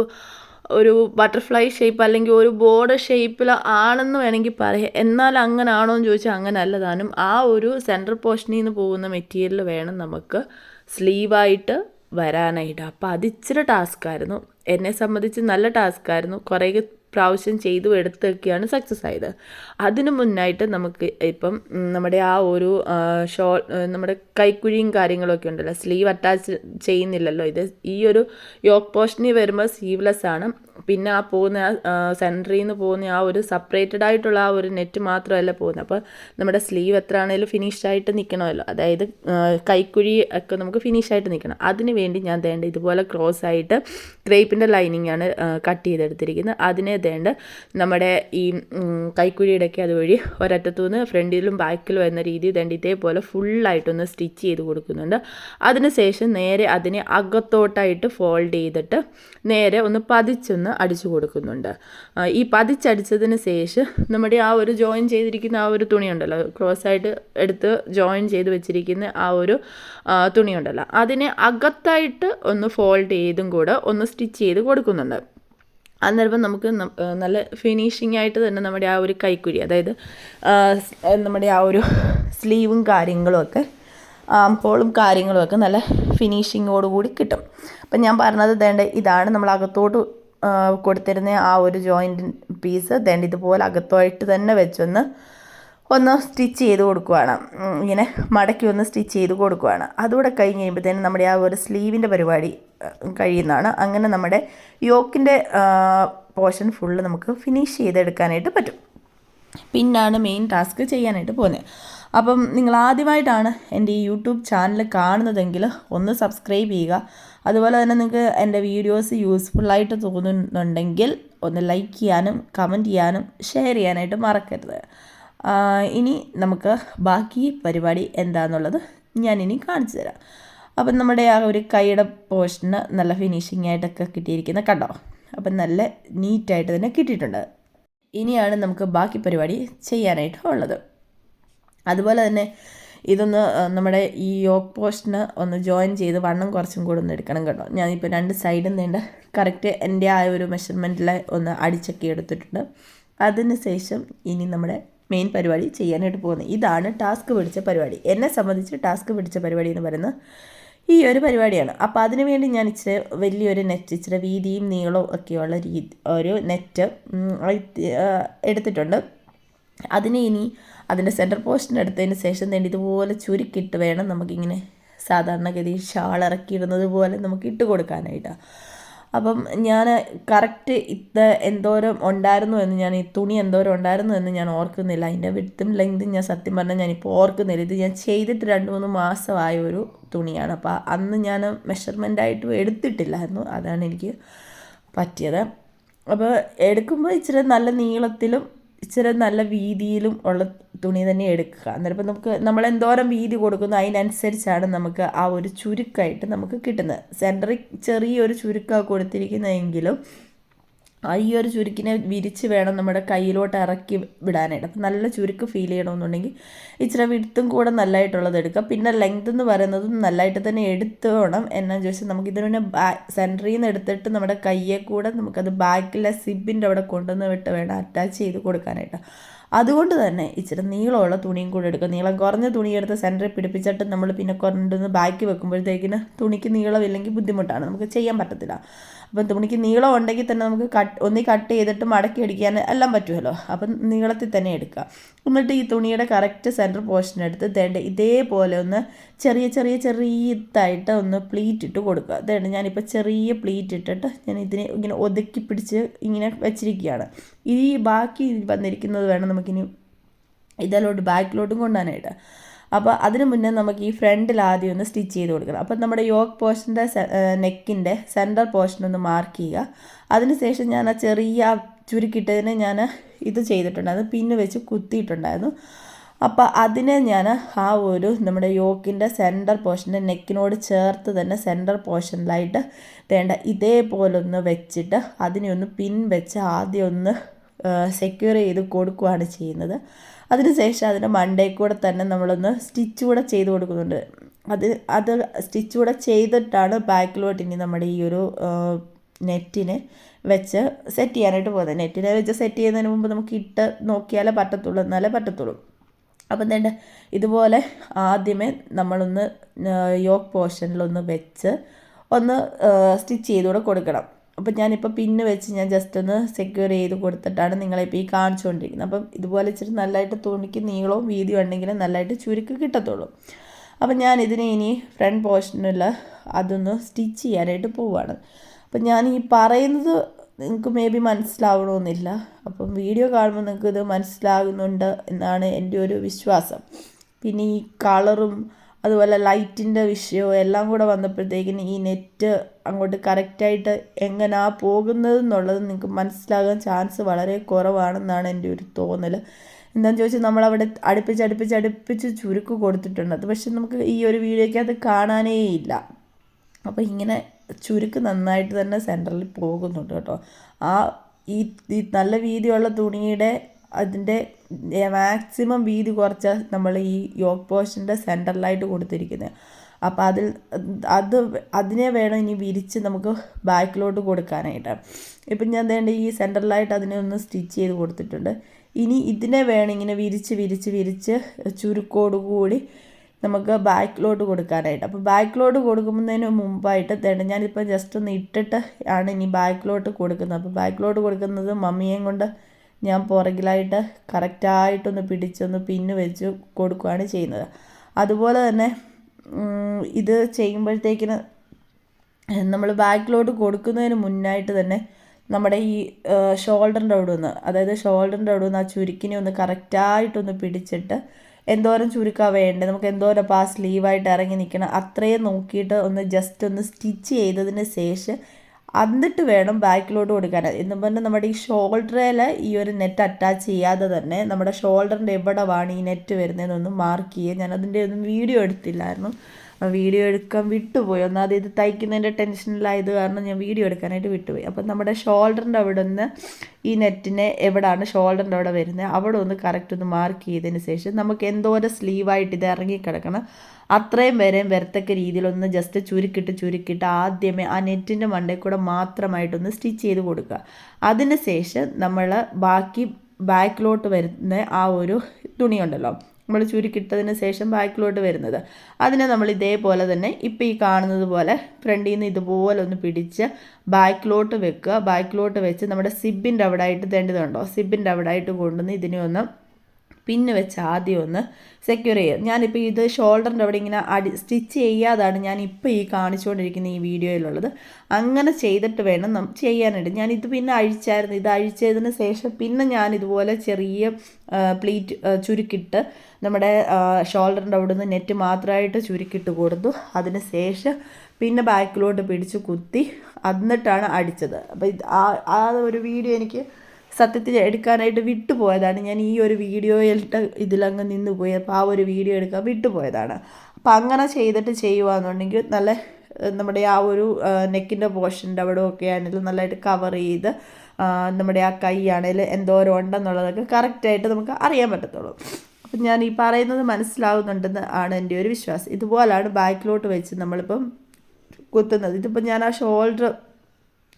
[SPEAKER 1] ഒരു ബട്ടർഫ്ലൈ ഷേപ്പ് അല്ലെങ്കിൽ ഒരു ബോർഡ് ഷേപ്പിൽ ആണെന്ന് വേണമെങ്കിൽ പറയാം. എന്നാൽ അങ്ങനെ ആണോ എന്ന് ചോദിച്ചാൽ അങ്ങനെ അല്ല താനും ആ ഒരു സെൻട്രൽ പോർഷനിൽ നിന്ന് പോകുന്ന മെറ്റീരിയൽ വേണം നമുക്ക് സ്ലീവായിട്ട് വരാനായിട്ട്. അപ്പോൾ അതിച്ചിരി ടാസ്ക് ടാസ്ക്കായിരുന്നു എന്നെ സംബന്ധിച്ച് നല്ല ടാസ്ക്കായിരുന്നു കുറേ പ്രാവശ്യം ചെയ്തു എടുത്തൊക്കെയാണ് സക്സസ് ആയത്. അതിന് മുന്നായിട്ട് നമുക്ക് ഇപ്പം നമ്മുടെ ആ ഒരു ഷോ നമ്മുടെ കൈക്കുഴിയും കാര്യങ്ങളൊക്കെ ഉണ്ടല്ലോ. സ്ലീവ് അറ്റാച്ച് ചെയ്യുന്നില്ലല്ലോ. ഇത് ഈ ഒരു യോക്ക് പോഷനിൽ വരുമ്പോൾ സ്ലീവ്ലെസ് ആണ്. പിന്നെ ആ പോകുന്ന ആ സെന്ററിൽ നിന്ന് പോകുന്ന ആ ഒരു സെപ്പറേറ്റഡ് ആയിട്ടുള്ള ആ ഒരു നെറ്റ് മാത്രമല്ല പോകുന്നത്. അപ്പോൾ നമ്മുടെ സ്ലീവ് എത്ര ആണെങ്കിലും ഫിനിഷ് ആയിട്ട് നിൽക്കണമല്ലോ അതായത് കൈക്കുഴി ഒക്കെ നമുക്ക് ഫിനിഷായിട്ട് നിൽക്കണം അതിന് വേണ്ടി ഞാൻ തേണ്ട ഇതുപോലെ ക്രോസ് ആയിട്ട് ക്രേപ്പിന്റെ ലൈനിങ് ആണ് കട്ട് ചെയ്തെടുത്തിരിക്കുന്നത്. അതിനെ തേണ്ട നമ്മുടെ ഈ കൈക്കുഴിയുടെയൊക്കെ അതുവഴി ഒരറ്റത്തുനിന്ന് ഫ്രണ്ടിലും ബാക്കിലും എന്ന രീതി തേണ്ട ഇതേപോലെ ഫുള്ളായിട്ടൊന്ന് സ്റ്റിച്ച് ചെയ്ത് കൊടുക്കുന്നുണ്ട്. അതിനുശേഷം നേരെ അതിനെ അകത്തോട്ടായിട്ട് ഫോൾഡ് ചെയ്തിട്ട് നേരെ ഒന്ന് പതിച്ചൊന്ന് അടിച്ചു കൊടുക്കുന്നുണ്ട്. ഈ പതിച്ചടിച്ചതിന് ശേഷം നമ്മുടെ ആ ഒരു ജോയിൻ ചെയ്തിരിക്കുന്ന ആ ഒരു തുണിയുണ്ടല്ലോ ക്രോസ് ആയിട്ട് എടുത്ത് ജോയിൻ ചെയ്ത് വെച്ചിരിക്കുന്ന ആ ഒരു തുണിയുണ്ടല്ലോ അതിനെ അകത്തായിട്ട് ഒന്ന് ഫോൾഡ് ചെയ്തും കൂടെ ഒന്ന് സ്റ്റിച്ച് ചെയ്ത് കൊടുക്കുന്നുണ്ട്. അന്നേരം നമുക്ക് നല്ല ഫിനിഷിംഗ് ആയിട്ട് തന്നെ നമ്മുടെ ആ ഒരു കൈക്കുഴി അതായത് നമ്മുടെ ആ ഒരു സ്ലീവും കാര്യങ്ങളും ഒക്കെ ആംപോളും കാര്യങ്ങളുമൊക്കെ നല്ല ഫിനിഷിങ്ങോടുകൂടി കിട്ടും. അപ്പം ഞാൻ പറഞ്ഞത് ദേണ്ട ഇതാണ് നമ്മൾ അകത്തോട്ട് കൊടുത്തിരുന്ന ആ ഒരു ജോയിന്റ് പീസ് ദേണ്ട ഇതുപോലെ അകത്തോട്ട് തന്നെ വെച്ചൊന്ന് ഒന്ന് സ്റ്റിച്ച് ചെയ്ത് കൊടുക്കുവാണ്. ഇങ്ങനെ മടക്കി ഒന്ന് സ്റ്റിച്ച് ചെയ്ത് കൊടുക്കുവാണ്. അതുകൂടെ കഴിഞ്ഞ് കഴിയുമ്പോഴത്തേനും നമ്മുടെ ആ ഒരു സ്ലീവിന്റെ പരിപാടി കഴിയുന്നതാണ്. അങ്ങനെ നമ്മുടെ യോക്കിന്റെ പോർഷൻ ഫുള്ള് നമുക്ക് ഫിനിഷ് ചെയ്തെടുക്കാനായിട്ട് പറ്റും. പിന്നാണ് മെയിൻ ടാസ്ക് ചെയ്യാനായിട്ട് പോകുന്നത്. അപ്പം നിങ്ങൾ ആദ്യമായിട്ടാണ് എന്റെ ഈ യൂട്യൂബ് ചാനൽ കാണുന്നതെങ്കിൽ ഒന്ന് സബ്സ്ക്രൈബ് ചെയ്യുക. അതുപോലെ തന്നെ നിങ്ങൾക്ക് എന്റെ വീഡിയോസ് യൂസ്ഫുള്ളായിട്ട് തോന്നുന്നുണ്ടെങ്കിൽ ഒന്ന് ലൈക്ക് ചെയ്യാനും കമന്റ് ചെയ്യാനും ഷെയർ ചെയ്യാനായിട്ട് മറക്കരുത്. ഇനി നമുക്ക് ബാക്കി പരിപാടി എന്താണെന്നുള്ളത് ഞാനിനി കാണിച്ചു തരാം. അപ്പം നമ്മുടെ ആ ഒരു കൈയുടെ പോർഷന് നല്ല ഫിനിഷിംഗ് ആയിട്ടൊക്കെ കിട്ടിയിരിക്കുന്ന കണ്ടോ? അപ്പം നല്ല നീറ്റായിട്ട് തന്നെ കിട്ടിയിട്ടുണ്ട്. ഇനിയാണ് നമുക്ക് ബാക്കി പരിപാടി ചെയ്യാനായിട്ട് ഉള്ളത്. അതുപോലെ തന്നെ ഇതൊന്ന് നമ്മുടെ ഈ യോക്ക് പോസ്റ്റിന് ഒന്ന് ജോയിൻ ചെയ്ത് വണ്ണം കുറച്ചും കൂടെ ഒന്ന് എടുക്കണം കേട്ടോ. ഞാനിപ്പോൾ രണ്ട് സൈഡിൽ നിന്ന് കറക്റ്റ് എന്റെ ആ ഒരു മെഷർമെന്റിൽ ഒന്ന് അടിച്ചൊക്കെ എടുത്തിട്ടുണ്ട്. അതിന് ശേഷം ഇനി നമ്മുടെ മെയിൻ പരിപാടി ചെയ്യാനായിട്ട് പോകുന്നത്. ഇതാണ് ടാസ്ക് പിടിച്ച പരിപാടി. എന്നെ സംബന്ധിച്ച് ടാസ്ക് പിടിച്ച പരിപാടി എന്ന് പറയുന്നത് ഈ ഒരു പരിപാടിയാണ്. അപ്പോൾ അതിനുവേണ്ടി ഞാൻ ഇച്ചിരി വലിയൊരു നെറ്റ് ഇച്ചിരി വീതിയും നീളവും ഒക്കെയുള്ള രീതി ഒരു നെറ്റ് എടുത്തിട്ടുണ്ട്. അതിനെ ഇനി അതിന്റെ സെന്റർ പോസ്റ്റിന് എടുത്തതിന് ശേഷം തന്നെ ഇതുപോലെ ചുരുക്കിയിട്ട് വേണം നമുക്കിങ്ങനെ സാധാരണഗതി ഷാൾ ഇറക്കിയിടുന്നത് പോലെ നമുക്ക് ഇട്ട് കൊടുക്കാനായിട്ട്. അപ്പം ഞാൻ കറക്റ്റ് ഇത് എന്തോരം ഉണ്ടായിരുന്നു എന്ന് ഞാൻ ഈ തുണി എന്തോരം ഉണ്ടായിരുന്നു എന്ന് ഞാൻ ഓർക്കുന്നില്ല. അതിന്റെ വിട്ടും ലെങ്തും ഞാൻ സത്യം പറഞ്ഞാൽ ഞാനിപ്പോൾ ഓർക്കുന്നില്ല. ഇത് ഞാൻ ചെയ്തിട്ട് രണ്ട് മൂന്ന് മാസമായ ഒരു തുണിയാണ്. അപ്പോൾ അന്ന് ഞാൻ മെഷർമെന്റായിട്ട് എടുത്തിട്ടില്ലായിരുന്നു. അതാണ് എനിക്ക് പറ്റിയത്. അപ്പോൾ എടുക്കുമ്പോൾ ഇച്ചിരി നല്ല നീളത്തിലും ഇച്ചിരി നല്ല വീതിയിലും ഉള്ള തുണി തന്നെ എടുക്കുക. അന്നേരം ഇപ്പം നമുക്ക് നമ്മൾ എന്തോരം വീതി കൊടുക്കുന്നു അതിനനുസരിച്ചാണ് നമുക്ക് ആ ഒരു ചുരുക്കമായിട്ട് നമുക്ക് കിട്ടുന്നത്. സെന്ററിൽ ചെറിയൊരു ചുരുക്കമാണ് കൊടുത്തിരിക്കുന്നതെങ്കിലും ആ ഈ ഒരു ചുരുക്കിനെ വിരിച്ച് വേണം നമ്മുടെ കയ്യിലോട്ട് ഇറക്കി വിടാനായിട്ട്. അപ്പം നല്ല ചുരുക്ക് ഫീൽ ചെയ്യണമെന്നുണ്ടെങ്കിൽ ഇച്ചിരി വിടുത്തും കൂടെ നല്ലതായിട്ടുള്ളത് എടുക്കുക പിന്നെ ലെങ്ത് എന്ന് പറയുന്നതും നല്ലതായിട്ട് തന്നെ എടുത്ത് വേണം എന്നാന്ന് ചോദിച്ചാൽ നമുക്ക് ഇതിന് പിന്നെ സെന്ററിൽ നിന്ന് എടുത്തിട്ട് നമ്മുടെ കയ്യെ കൂടെ നമുക്കത് ബാക്കിലെ സിബിന്റെ അവിടെ കൊണ്ടുവന്ന് വിട്ട് വേണം അറ്റാച്ച് ചെയ്ത് കൊടുക്കാനായിട്ട്. അതുകൊണ്ട് തന്നെ ഇച്ചിരി നീളമുള്ള തുണിയും കൂടെ എടുക്കുക. നീളം കുറഞ്ഞ തുണി എടുത്ത് സെന്ററിൽ പിടിപ്പിച്ചിട്ട് നമ്മൾ പിന്നെ കൊണ്ടുവന്ന് ബാക്കി വെക്കുമ്പോഴത്തേക്കിന് തുണിക്ക് നീളമില്ലെങ്കിൽ ബുദ്ധിമുട്ടാണ്. നമുക്ക് ചെയ്യാൻ പറ്റത്തില്ല. അപ്പം തുണിക്ക് നീളം ഉണ്ടെങ്കിൽ തന്നെ നമുക്ക് കട്ട് ഒന്നി കട്ട് ചെയ്തിട്ട് മടക്കി അടിക്കാൻ എല്ലാം പറ്റുമല്ലോ. അപ്പം നീളത്തിൽ തന്നെ എടുക്കുക. എന്നിട്ട് ഈ തുണിയുടെ കറക്റ്റ് സെന്റർ പോർഷൻ എടുത്ത് തേണ്ട ഇതേപോലെ ഒന്ന് ചെറിയ ചെറിയ ചെറിയതായിട്ട് ഒന്ന് പ്ലീറ്റ് ഇട്ട് കൊടുക്കുക. തേണ്ട ഞാനിപ്പോൾ ചെറിയ പ്ലീറ്റ് ഇട്ടിട്ട് ഞാൻ ഇതിനെ ഇങ്ങനെ ഒതുക്കി പിടിച്ച് ഇങ്ങനെ വെച്ചിരിക്കുകയാണ്. ഈ ബാക്കി വന്നിരിക്കുന്നത് വേണം നമുക്കിനി ഇതിലോട്ട് ബാക്കിലോട്ടും കൊണ്ടുപോകാനായിട്ട്. അപ്പോൾ അതിന് മുന്നേ നമുക്ക് ഈ ഫ്രണ്ടിൽ ആദ്യം ഒന്ന് സ്റ്റിച്ച് ചെയ്ത് കൊടുക്കണം. അപ്പോൾ നമ്മുടെ യോക്ക് പോർഷന്റെ നെക്കിന്റെ സെന്റർ പോർഷൻ ഒന്ന് മാർക്ക് ചെയ്യുക. അതിനുശേഷം ഞാൻ ആ ചെറിയ ചുരുക്കിട്ടതിനെ ഞാൻ ഇത് ചെയ്തിട്ടുണ്ടായിരുന്നു പിന്നെ വെച്ച് കുത്തിയിട്ടുണ്ടായിരുന്നു. അപ്പോൾ അതിനെ ഞാൻ ആ ഒരു നമ്മുടെ യോക്കിന്റെ സെന്റർ പോർഷന്റെ നെക്കിനോട് ചേർത്ത് തന്നെ സെന്റർ പോർഷനിലായിട്ട് വേണ്ട ഇതേപോലെ ഒന്ന് വെച്ചിട്ട് അതിനെ ഒന്ന് പിൻ വെച്ച് ആദ്യം ഒന്ന് സെക്യൂർ ചെയ്ത് കൊടുക്കുകയാണ് ചെയ്യുന്നത്. അതിനുശേഷം അതിന്റെ മണ്ടേ കൂടെ തന്നെ നമ്മളൊന്ന് സ്റ്റിച്ച് കൂടെ ചെയ്ത് കൊടുക്കുന്നുണ്ട്. അത് അത് സ്റ്റിച്ച് കൂടെ ചെയ്തിട്ടാണ് ബാക്കിലോട്ട് ഇനി നമ്മുടെ ഈ ഒരു നെറ്റിനെ വെച്ച് സെറ്റ് ചെയ്യാനായിട്ട് പോകുന്നത്. നെറ്റിനെ വെച്ച് സെറ്റ് ചെയ്യുന്നതിന് മുമ്പ് നമുക്ക് ഇട്ട് നോക്കിയാലേ പറ്റത്തുള്ളൂ എന്നാലേ പറ്റത്തുള്ളൂ. അപ്പം തന്നെ ഇതുപോലെ ആദ്യമേ നമ്മളൊന്ന് യോക്ക് പോർഷനിലൊന്ന് വെച്ച് ഒന്ന് സ്റ്റിച്ച് ചെയ്തുകൂടെ കൊടുക്കണം. അപ്പം ഞാനിപ്പോൾ പിന്ന് വെച്ച് ഞാൻ ജസ്റ്റ് ഒന്ന് സെക്യൂർ ചെയ്ത് കൊടുത്തിട്ടാണ് നിങ്ങളിപ്പോൾ ഈ കാണിച്ചുകൊണ്ടിരിക്കുന്നത് അപ്പം ഇതുപോലെ ഇച്ചിരി നല്ലതായിട്ട് തുണിക്ക് നീളവും വീതിയും ഉണ്ടെങ്കിൽ നല്ലതായിട്ട് ചുരുക്ക് കിട്ടത്തുള്ളൂ. അപ്പം ഞാൻ ഇതിനെ ഇനി ഫ്രണ്ട് പോർഷനുള്ള അതൊന്ന് സ്റ്റിച്ച് ചെയ്യാനായിട്ട് പോവുകയാണ് അപ്പം ഞാൻ ഈ പറയുന്നത് നിങ്ങൾക്ക് മേ ബി മനസ്സിലാവണമെന്നില്ല. അപ്പം വീഡിയോ കാണുമ്പോൾ നിങ്ങൾക്ക് ഇത് മനസ്സിലാകുന്നുണ്ട് എന്നാണ് എന്റെ ഒരു വിശ്വാസം. പിന്നെ ഈ കളറും അതുപോലെ ലൈറ്റിന്റെ വിഷയവും എല്ലാം കൂടെ വന്നപ്പോഴത്തേക്കിന് ഈ നെറ്റ് അങ്ങോട്ട് കറക്റ്റായിട്ട് എങ്ങനാ പോകുന്നത് എന്നുള്ളത് നിങ്ങൾക്ക് മനസ്സിലാകാൻ ചാൻസ് വളരെ കുറവാണെന്നാണ് എന്റെ ഒരു തോന്നൽ എന്താണെന്ന് ചോദിച്ചാൽ നമ്മളവിടെ അടുപ്പിച്ച് അടുപ്പിച്ച് അടുപ്പിച്ച് ചുരുക്ക് കൊടുത്തിട്ടുണ്ട്. അത് പക്ഷെ നമുക്ക് ഈ ഒരു വീഡിയോയ്ക്ക് അത് കാണാനേ ഇല്ല. അപ്പോൾ ഇങ്ങനെ ചുരുക്ക് നന്നായിട്ട് തന്നെ സെന്ററിൽ പോകുന്നുണ്ട് കേട്ടോ. ആ ഈ നല്ല വീതിയുള്ള തുണിയുടെ അതിന്റെ മാക്സിമം വീതി കുറച്ച് നമ്മൾ ഈ യോഗ പോഷന്റെ സെന്ററിലായിട്ട് കൊടുത്തിരിക്കുന്നത് അപ്പോൾ അതിൽ അത് അതിനെ വേണം ഇനി വിരിച്ച് നമുക്ക് ബാക്കിലോട്ട് കൊടുക്കാനായിട്ട്. ഇപ്പം ഞാൻ വേണ്ട ഈ സെന്ററിലായിട്ട് അതിനെ ഒന്ന് സ്റ്റിച്ച് ചെയ്ത് കൊടുത്തിട്ടുണ്ട്. ഇനി ഇതിനെ വേണം ഇങ്ങനെ വിരിച്ച് വിരിച്ച് വിരിച്ച് ചുരുക്കോടുകൂടി നമുക്ക് ബാക്കിലോട്ട് കൊടുക്കാനായിട്ട്. അപ്പോൾ ബാക്കിലോട്ട് കൊടുക്കുന്നതിന് മുമ്പായിട്ട് തേണ്ട ഞാനിപ്പോൾ ജസ്റ്റ് ഒന്ന് ഇട്ടിട്ട് ആണ് ഇനി ബാക്കിലോട്ട് കൊടുക്കുന്നത്. അപ്പോൾ ബാക്കിലോട്ട് കൊടുക്കുന്നത് മമ്മിയേയും കൊണ്ട് ഞാൻ പുറകിലായിട്ട് കറക്റ്റായിട്ടൊന്ന് പിടിച്ചൊന്ന് പിന്ന് വെച്ച് കൊടുക്കുകയാണ് ചെയ്യുന്നത്. അതുപോലെ തന്നെ ഇത് ചെയ്യുമ്പോഴത്തേക്കിന് നമ്മൾ ബാക്കിലോട്ട് കൊടുക്കുന്നതിന് മുന്നായിട്ട് തന്നെ നമ്മുടെ ഈ ഷോൾഡറിന്റെ അവിടെ നിന്ന് അതായത് ഷോൾഡറിന്റെ അവിടെ നിന്ന് ആ ചുരുക്കിനെ ഒന്ന് കറക്റ്റായിട്ടൊന്ന് പിടിച്ചിട്ട് എന്തോരം ചുരുക്കാണ് വേണ്ടത് നമുക്ക് എന്തോരം ആ സ്ലീവായിട്ട് ഇറങ്ങി നിൽക്കണം അത്രയും നോക്കിയിട്ട് ഒന്ന് ജസ്റ്റ് ഒന്ന് സ്റ്റിച്ച് ചെയ്തതിന് ശേഷം എന്നിട്ട് വേണം ബാക്കിലോട്ട് കൊടുക്കാൻ. എന്നും പറഞ്ഞാൽ നമ്മുടെ ഈ ഷോൾഡറിൽ ഈ ഒരു നെറ്റ് അറ്റാച്ച് ചെയ്യാതെ തന്നെ നമ്മുടെ ഷോൾഡറിന്റെ എവിടെ വേണം ഈ നെറ്റ് വരുന്നതെന്നൊന്ന് മാർക്ക് ചെയ്യുക. ഞാൻ അതിന്റെ ഒന്നും വീഡിയോ എടുത്തില്ലായിരുന്നു. വീഡിയോ എടുക്കാൻ വിട്ടുപോയി. ഒന്നാമത് ഇത് തയ്ക്കുന്നതിന്റെ ടെൻഷനിലായത് കാരണം ഞാൻ വീഡിയോ എടുക്കാനായിട്ട് വിട്ടുപോയി. അപ്പം നമ്മുടെ ഷോൾഡറിന്റെ അവിടെ നിന്ന് ഈ നെറ്റിനെ എവിടെയാണ് ഷോൾഡറിന്റെ അവിടെ വരുന്നത്? അവിടെ ഒന്ന് കറക്റ്റ് ഒന്ന് മാർക്ക് ചെയ്തതിന് ശേഷം നമുക്ക് എന്തോരം സ്ലീവായിട്ട് ഇത് ഇറങ്ങിക്കിടക്കണം? അത്രയും വരെയും വരത്തക്ക രീതിയിലൊന്ന് ജസ്റ്റ് ചുരുക്കിട്ട് ചുരുക്കിട്ട് ആദ്യമേ ആ നെറ്റിന്റെ മണ്ടയിൽ കൂടെ മാത്രമായിട്ടൊന്ന് സ്റ്റിച്ച് ചെയ്ത് കൊടുക്കുക. അതിന് ശേഷം നമ്മൾ ബാക്കി ബാക്കിലോട്ട് വരുന്ന ആ ഒരു തുണിയുണ്ടല്ലോ. നമ്മൾ ചുരുക്കിട്ടതിന് ശേഷം ബാക്കിലോട്ട് വരുന്നത്. അതിനെ നമ്മൾ ഇതേപോലെ തന്നെ ഇപ്പോൾ ഈ കാണുന്നത് പോലെ ഫ്രണ്ടിൽ നിന്ന് ഇതുപോലെ ഒന്ന് പിടിച്ച് ബാക്കിലോട്ട് വെക്കുക. ബാക്കിലോട്ട് വെച്ച് നമ്മുടെ സിബിന്റെ അവിടെ ആയിട്ട് തേണ്ടതുണ്ടോ സിബിന്റെ അവിടെ ആയിട്ട് കൊണ്ടുവന്ന് ഇതിനെ ഒന്ന് പിന്നെ വെച്ച് ആദ്യം ഒന്ന് സെക്യൂർ ചെയ്യുക. ഞാനിപ്പോൾ ഇത് ഷോൾഡറിന്റെ അവിടെ ഇങ്ങനെ അടി സ്റ്റിച്ച് ചെയ്യാതാണ് ഞാൻ ഇപ്പോൾ ഈ കാണിച്ചുകൊണ്ടിരിക്കുന്ന ഈ വീഡിയോയിലുള്ളത്. അങ്ങനെ ചെയ്തിട്ട് വേണം ചെയ്യാനായിട്ട്. ഞാനിത് പിന്നെ അഴിച്ചായിരുന്നു. ഇത് അഴിച്ചതിന് ശേഷം പിന്നെ ഞാൻ ഇതുപോലെ ചെറിയ പ്ലീറ്റ് ചുരുക്കിട്ട് നമ്മുടെ ഷോൾഡറിന്റെ അവിടെ നിന്ന് നെറ്റ് മാത്രമായിട്ട് ചുരുക്കിട്ട് കൊടുത്തു. അതിന് ശേഷം പിന്നെ ബാക്കിലോട്ട് പിടിച്ച് കുത്തി. എന്നിട്ടാണ് അടിച്ചത്. അപ്പോൾ ഇത് ആ ആ ഒരു വീഡിയോ എനിക്ക് സത്യത്തിൽ എടുക്കാനായിട്ട് വിട്ടുപോയതാണ്. ഞാൻ ഈ ഒരു വീഡിയോയിലിട്ട് ഇതിലങ്ങ് നിന്ന് പോയി അപ്പോൾ ആ ഒരു വീഡിയോ എടുക്കാൻ വിട്ടുപോയതാണ്. അപ്പോൾ അങ്ങനെ ചെയ്തിട്ട് ചെയ്യുകയെന്നുണ്ടെങ്കിൽ നല്ല നമ്മുടെ ആ ഒരു നെക്കിന്റെ പോർഷന്റെ അവിടെ ഒക്കെ ആണെങ്കിലും നല്ലതായിട്ട് കവർ ചെയ്ത് നമ്മുടെ ആ കൈ ആണെങ്കിലും എന്തോരം ഉണ്ടെന്നുള്ളതൊക്കെ കറക്റ്റായിട്ട് നമുക്ക് അറിയാൻ പറ്റത്തുള്ളൂ. അപ്പം ഞാൻ ഈ പറയുന്നത് മനസ്സിലാവുന്നുണ്ടെന്ന് ആണ് എന്റെ ഒരു വിശ്വാസം. ഇതുപോലാണ് ബാക്കിലോട്ട് വെച്ച് നമ്മളിപ്പം കുത്തുന്നത്. ഇതിപ്പോൾ ഞാൻ ആ ഷോൾഡർ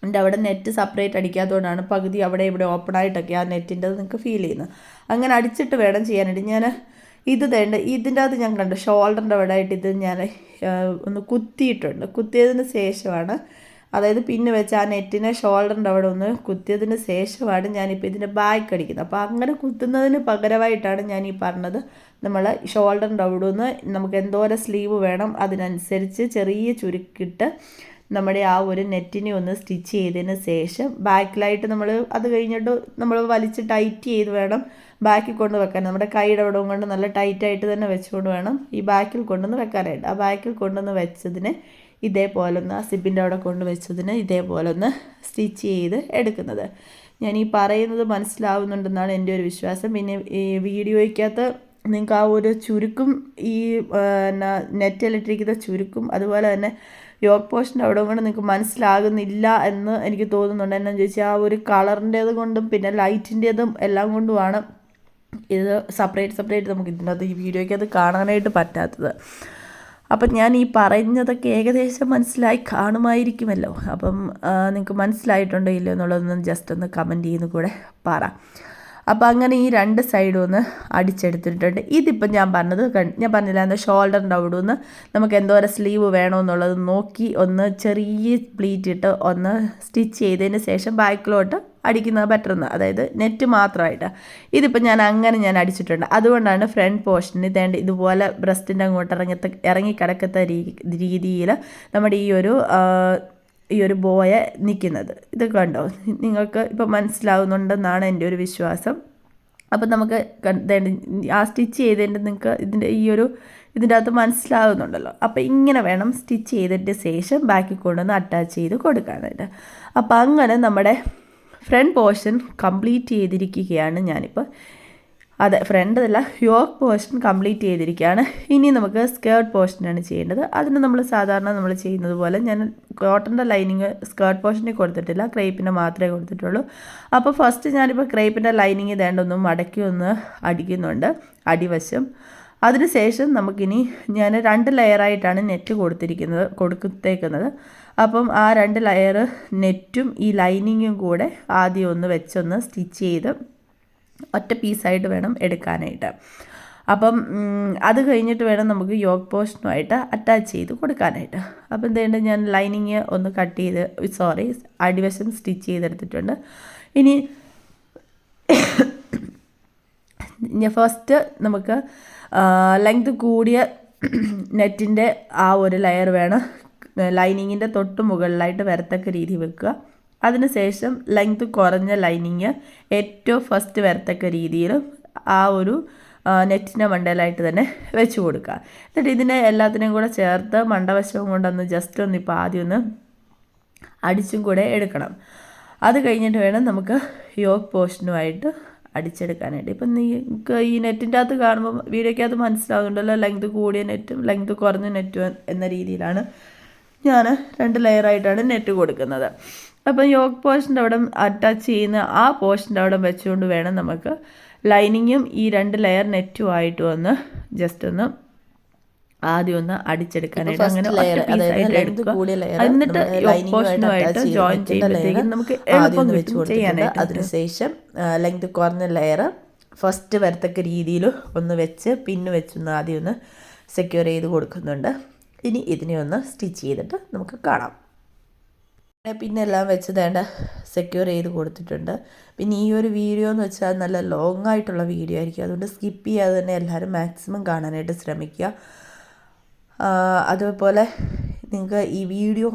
[SPEAKER 1] എന്റെ അവിടെ നെറ്റ് സെപ്പറേറ്റ് അടിക്കാത്തതുകൊണ്ടാണ് പകുതി അവിടെ ഇവിടെ ഓപ്പൺ ആയിട്ടൊക്കെ ആ നെറ്റിന്റെ നിങ്ങൾക്ക് ഫീൽ ചെയ്യുന്നത്. അങ്ങനെ അടിച്ചിട്ട് വേണം ചെയ്യാനായിട്ട്. ഞാൻ ഇത് തേണ്ട ഇതിന്റെ അകത്ത് ഞാൻ കണ്ടു ഷോൾഡറിന്റെ അവിടെ ആയിട്ട് ഇത് ഞാൻ ഒന്ന് കുത്തിയിട്ടുണ്ട്. കുത്തിയതിന് ശേഷമാണ് അതായത് പിന്നെ വെച്ച് ആ നെറ്റിനെ ഷോൾഡറിന്റെ അവിടെ ഒന്ന് കുത്തിയതിന് ശേഷമാണ് ഞാനിപ്പോൾ ഇതിന്റെ ബാക്ക് അടിക്കുന്നത്. അപ്പോൾ അങ്ങനെ കുത്തുന്നതിന് പകരമായിട്ടാണ് ഞാൻ ഈ പറഞ്ഞത്. നമ്മൾ ഷോൾഡറിന്റെ അവിടെ ഒന്ന് നമുക്ക് എന്തോരം സ്ലീവ് വേണം അതിനനുസരിച്ച് ചെറിയ ചുരുക്കിട്ട് നമ്മുടെ ആ ഒരു നെറ്റിനെ ഒന്ന് സ്റ്റിച്ച് ചെയ്തതിന് ശേഷം ബാക്കിലായിട്ട് നമ്മൾ അത് കഴിഞ്ഞിട്ട് നമ്മൾ വലിച്ച് ടൈറ്റ് ചെയ്ത് വേണം ബാക്കിൽ കൊണ്ട് വെക്കാൻ. നമ്മുടെ കൈയുടെ അവിടെ കൊണ്ട് നല്ല ടൈറ്റായിട്ട് തന്നെ വെച്ചുകൊണ്ട് വേണം ഈ ബാക്കിൽ കൊണ്ടുവന്ന് വെക്കാനായിട്ട്. ആ ബാക്കിൽ കൊണ്ടുവന്ന് വെച്ചതിന് ഇതേപോലെ ഒന്ന് ആ സിബിന്റെ അവിടെ കൊണ്ട് വെച്ചതിന് ഇതേപോലെ ഒന്ന് സ്റ്റിച്ച് ചെയ്ത് എടുക്കുന്നത്. ഞാൻ ഈ പറയുന്നത് മനസ്സിലാവുന്നുണ്ടെന്നാണ് എന്റെ ഒരു വിശ്വാസം. പിന്നെ ഈ വീഡിയോയ്ക്കകത്ത് നിങ്ങൾക്ക് ആ ഒരു ചുരുക്കും ഈ എന്നാ നെറ്റിലിട്ടിരിക്കുന്ന ചുരുക്കും അതുപോലെ തന്നെ യോഗ് പോസ്റ്റിന്റെ അവിടെ കൊണ്ട് നിങ്ങൾക്ക് മനസ്സിലാകുന്നില്ല എന്ന് എനിക്ക് തോന്നുന്നുണ്ട്. എന്നാന്ന് ചോദിച്ചാൽ ആ ഒരു കളറിന്റേത് കൊണ്ടും പിന്നെ ലൈറ്റിന്റേതും എല്ലാം കൊണ്ടുമാണ് ഇത് സെപ്പറേറ്റ് സെപ്പറേറ്റ് നമുക്ക് ഇതിന്റെ അത് ഈ വീഡിയോയ്ക്ക് അത് കാണാനായിട്ട് പറ്റാത്തത്. അപ്പം ഞാൻ ഈ പറഞ്ഞതൊക്കെ ഏകദേശം മനസ്സിലായി കാണുമായിരിക്കുമല്ലോ. അപ്പം നിങ്ങൾക്ക് മനസ്സിലായിട്ടുണ്ടോ ഇല്ലയോ എന്നുള്ളതൊന്ന് ജസ്റ്റ് ഒന്ന് കമന്റ് ചെയ്യുന്നു കൂടെ പറ. അപ്പോൾ അങ്ങനെ ഈ രണ്ട് സൈഡും ഒന്ന് അടിച്ചെടുത്തിട്ടുണ്ട്. ഇതിപ്പോൾ ഞാൻ പറഞ്ഞത് ഞാൻ പറഞ്ഞില്ല എന്താ ഷോൾഡറിന്റെ അവിടെ നിന്ന് നമുക്ക് എന്തോരം സ്ലീവ് വേണമെന്നുള്ളത് നോക്കി ഒന്ന് ചെറിയ പ്ലീറ്റ് ഇട്ട് ഒന്ന് സ്റ്റിച്ച് ചെയ്തതിന് ശേഷം ബാക്കിലോട്ട് അടിക്കുന്നത് ബെറ്റർ എന്ന് അതായത് നെറ്റ് മാത്രമായിട്ട്. ഇതിപ്പോൾ ഞാൻ അങ്ങനെ ഞാൻ അടിച്ചിട്ടുണ്ട്. അതുകൊണ്ടാണ് ഫ്രണ്ട് പോർഷന് തേണ്ട ഇതുപോലെ ബ്രസ്റ്റിന്റെ അങ്ങോട്ട് ഇറങ്ങി ഇറങ്ങിക്കിടക്കത്ത രീതിയിൽ നമ്മുടെ ഈ ഒരു ഈ ഒരു ബോയ നിൽക്കുന്നത് ഇത് കണ്ടോ? നിങ്ങൾക്ക് ഇപ്പോൾ മനസ്സിലാവുന്നുണ്ടെന്നാണ് എന്റെ ഒരു വിശ്വാസം. അപ്പം നമുക്ക് ആ സ്റ്റിച്ച് ചെയ്തതിന്റെ നിങ്ങൾക്ക് ഇതിന്റെ ഈ ഒരു ഇതിന്റെ അകത്ത് മനസ്സിലാവുന്നുണ്ടല്ലോ. അപ്പോൾ ഇങ്ങനെ വേണം സ്റ്റിച്ച് ചെയ്തിട്ട് ശേഷം ബാക്കി കൊണ്ടുവന്ന് അറ്റാച്ച് ചെയ്ത് കൊടുക്കാനായിട്ട്. അപ്പോൾ അങ്ങനെ നമ്മുടെ ഫ്രണ്ട് പോർഷൻ കംപ്ലീറ്റ് ചെയ്തിരിക്കുകയാണ് ഞാനിപ്പോൾ. അതെ ഫ്രണ്ട് അല്ല യോക്ക് പോർഷൻ കംപ്ലീറ്റ് ചെയ്തിരിക്കുകയാണ്. ഇനി നമുക്ക് സ്കേർട്ട് പോർഷനാണ് ചെയ്യേണ്ടത്. അതിന് നമ്മൾ സാധാരണ നമ്മൾ ചെയ്യുന്നത് പോലെ ഞാൻ കോട്ടന്റെ ലൈനിങ് സ്കേർട്ട് പോർഷനിൽ കൊടുത്തിട്ടില്ല ക്രേപ്പിന്റെ മാത്രമേ കൊടുത്തിട്ടുള്ളൂ. അപ്പോൾ ഫസ്റ്റ് ഞാനിപ്പോൾ ക്രേപ്പിന്റെ ലൈനിങ് ഇതേണ്ടൊന്ന് മടക്കി ഒന്ന് അടിക്കുന്നുണ്ട് അടിവശം. അതിനുശേഷം നമുക്കിനി ഞാൻ രണ്ട് ലെയറായിട്ടാണ് നെറ്റ് കൊടുത്തിരിക്കുന്നത് കൊടുത്തേക്കുന്നത്. അപ്പം ആ രണ്ട് ലെയർ നെറ്റും ഈ ലൈനിങ്ങും കൂടെ ആദ്യം ഒന്ന് വെച്ചൊന്ന് സ്റ്റിച്ച് ചെയ്ത് ഒറ്റ പീസായിട്ട് വേണം എടുക്കാനായിട്ട്. അപ്പം അത് കഴിഞ്ഞിട്ട് വേണം നമുക്ക് യോഗ് പോസ്റ്റുമായിട്ട് അറ്റാച്ച് ചെയ്ത് കൊടുക്കാനായിട്ട്. അപ്പം എന്തുകൊണ്ട് ഞാൻ ലൈനിങ് ഒന്ന് കട്ട് ചെയ്ത് സോറി അടിവശം സ്റ്റിച്ച് ചെയ്തെടുത്തിട്ടുണ്ട്. ഇനി ഫസ്റ്റ് നമുക്ക് ലെങ്ത് കൂടിയ നെറ്റിന്റെ ആ ഒരു ലെയർ വേണം ലൈനിങ്ങിന്റെ തൊട്ട് മുകളിലായിട്ട് വരത്തക്ക രീതി വെക്കുക. അതിനുശേഷം ലെങ്ത് കുറഞ്ഞ ലൈനിങ് ഏറ്റവും ഫസ്റ്റ് വരത്തക്ക രീതിയിൽ ആ ഒരു നെറ്റിന്റെ മണ്ടയിലായിട്ട് തന്നെ വെച്ച് കൊടുക്കുക. എന്നിട്ട് ഇതിനെ എല്ലാത്തിനെയും കൂടെ ചേർത്ത് മണ്ടവശവും കൊണ്ടൊന്ന് ജസ്റ്റ് ഒന്ന് ഇപ്പോൾ ആദ്യം ഒന്ന് അടിച്ചും കൂടെ എടുക്കണം. അത് കഴിഞ്ഞിട്ട് വേണം നമുക്ക് യോഗ് പോർഷനുമായിട്ട് അടിച്ചെടുക്കാനായിട്ട്. ഇപ്പം നിങ്ങൾക്ക് ഈ നെറ്റിന്റെ അകത്ത് കാണുമ്പോൾ വീഡിയോയ്ക്കകത്ത് മനസ്സിലാവുന്നുണ്ടല്ലോ ലെങ്ത് കൂടിയ നെറ്റും ലെങ്ത് കുറഞ്ഞ നെറ്റും എന്ന രീതിയിലാണ് ഞാൻ രണ്ട് ലെയറായിട്ടാണ് നെറ്റ് കൊടുക്കുന്നത്. അപ്പം യോഗ് പോർഷന്റെ അവിടെ അറ്റാച്ച് ചെയ്യുന്ന ആ പോർഷന്റെ അവിടെ വെച്ചുകൊണ്ട് വേണം നമുക്ക് ലൈനിങ്ങും ഈ രണ്ട് ലെയർ നെറ്റും ആയിട്ട് ഒന്ന് ജസ്റ്റ് ഒന്ന് ആദ്യം ഒന്ന് അടിച്ചെടുക്കാനായിട്ട് അങ്ങനെ. എന്നിട്ട് പോർഷനുമായിട്ട് ജോയിൻ ചെയ്യുമ്പോഴത്തേക്കും നമുക്ക് എളുപ്പം
[SPEAKER 2] വെച്ച്
[SPEAKER 1] ചെയ്യാനായിട്ട്
[SPEAKER 2] അതിനുശേഷം ലെങ്ത് കുറഞ്ഞ ലെയർ ഫസ്റ്റ് വരത്തക്ക രീതിയിൽ ഒന്ന് വെച്ച് പിന്നെ വെച്ചൊന്ന് ആദ്യം ഒന്ന് സെക്യൂർ ചെയ്ത് കൊടുക്കുന്നുണ്ട് ഇനി ഇതിനെ ഒന്ന് സ്റ്റിച്ച് ചെയ്തിട്ട് നമുക്ക് കാണാം പിന്നെ എല്ലാം വെച്ച് വേണ്ട സെക്യൂർ ചെയ്ത് കൊടുത്തിട്ടുണ്ട്. പിന്നെ ഈ ഒരു വീഡിയോ എന്ന് വെച്ചാൽ നല്ല ലോങ് ആയിട്ടുള്ള വീഡിയോ ആയിരിക്കും. അതുകൊണ്ട് സ്കിപ്പ് ചെയ്യാതെ തന്നെ എല്ലാവരും മാക്സിമം കാണാനായിട്ട് ശ്രമിക്കുക. അതുപോലെ നിങ്ങൾക്ക് ഈ വീഡിയോ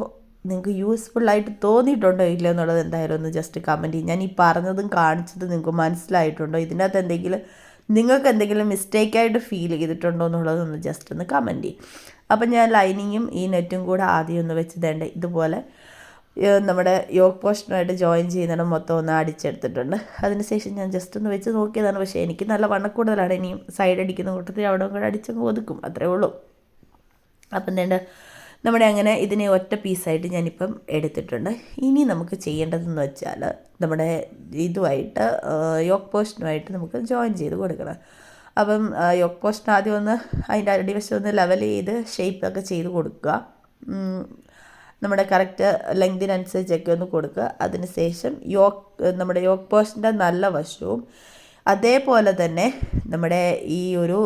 [SPEAKER 2] നിങ്ങൾക്ക് യൂസ്ഫുള്ളായിട്ട് തോന്നിയിട്ടുണ്ടോ ഇല്ല എന്നുള്ളത് എന്തായാലും ഒന്ന് ജസ്റ്റ് കമന്റ് ചെയ്യും. ഞാൻ ഈ പറഞ്ഞതും കാണിച്ചതും നിങ്ങൾക്ക് മനസ്സിലായിട്ടുണ്ടോ? ഇതിനകത്ത് എന്തെങ്കിലും നിങ്ങൾക്ക് എന്തെങ്കിലും മിസ്റ്റേക്കായിട്ട് ഫീൽ ചെയ്തിട്ടുണ്ടോ എന്നുള്ളതൊന്ന് ജസ്റ്റ് ഒന്ന് കമന്റ് ചെയ്യും. അപ്പം ഞാൻ ലൈനിങ്ങും ഈ നെറ്റും കൂടെ ആദ്യം ഒന്ന് വെച്ച് തേണ്ട ഇതുപോലെ നമ്മുടെ യോഗ പോസ്റ്റിനായിട്ട് ജോയിൻ ചെയ്യുന്നിടം മൊത്തം ഒന്ന് അടിച്ചെടുത്തിട്ടുണ്ട്. അതിനുശേഷം ഞാൻ ജസ്റ്റ് ഒന്ന് വെച്ച് നോക്കിയതാണ്. പക്ഷേ എനിക്ക് നല്ല വണ്ണക്കൂടുതലാണ് ഇനിയും സൈഡ് അടിക്കുന്ന കൂട്ടത്തിൽ അവിടെ കൂടെ അടിച്ചങ്ങ് ഒതുക്കും. അത്രേ ഉള്ളൂ. അപ്പം വേണ്ട
[SPEAKER 1] നമ്മുടെ അങ്ങനെ ഇതിനെ ഒറ്റ പീസായിട്ട് ഞാനിപ്പം എടുത്തിട്ടുണ്ട്. ഇനി നമുക്ക് ചെയ്യേണ്ടതെന്ന് വെച്ചാൽ നമ്മുടെ ഇതുമായിട്ട് യോഗ പോസ്റ്റിനുമായിട്ട് നമുക്ക് ജോയിൻ ചെയ്ത് കൊടുക്കണം. അപ്പം യോഗ പോസ്റ്റിന് ആദ്യം ഒന്ന് അതിന്റെ അടിവശം ഒന്ന് ലെവൽ ചെയ്ത് ഷേപ്പൊക്കെ ചെയ്ത് കൊടുക്കുക. നമ്മുടെ കറക്റ്റ് ലെങ്തിനനുസരിച്ചൊക്കെ ഒന്ന് കൊടുക്കുക. അതിനുശേഷം യോക്ക് നമ്മുടെ യോക്ക് പോസ്റ്റിന്റെ നല്ല വശവും അതേപോലെ തന്നെ നമ്മുടെ ഈ ഒരു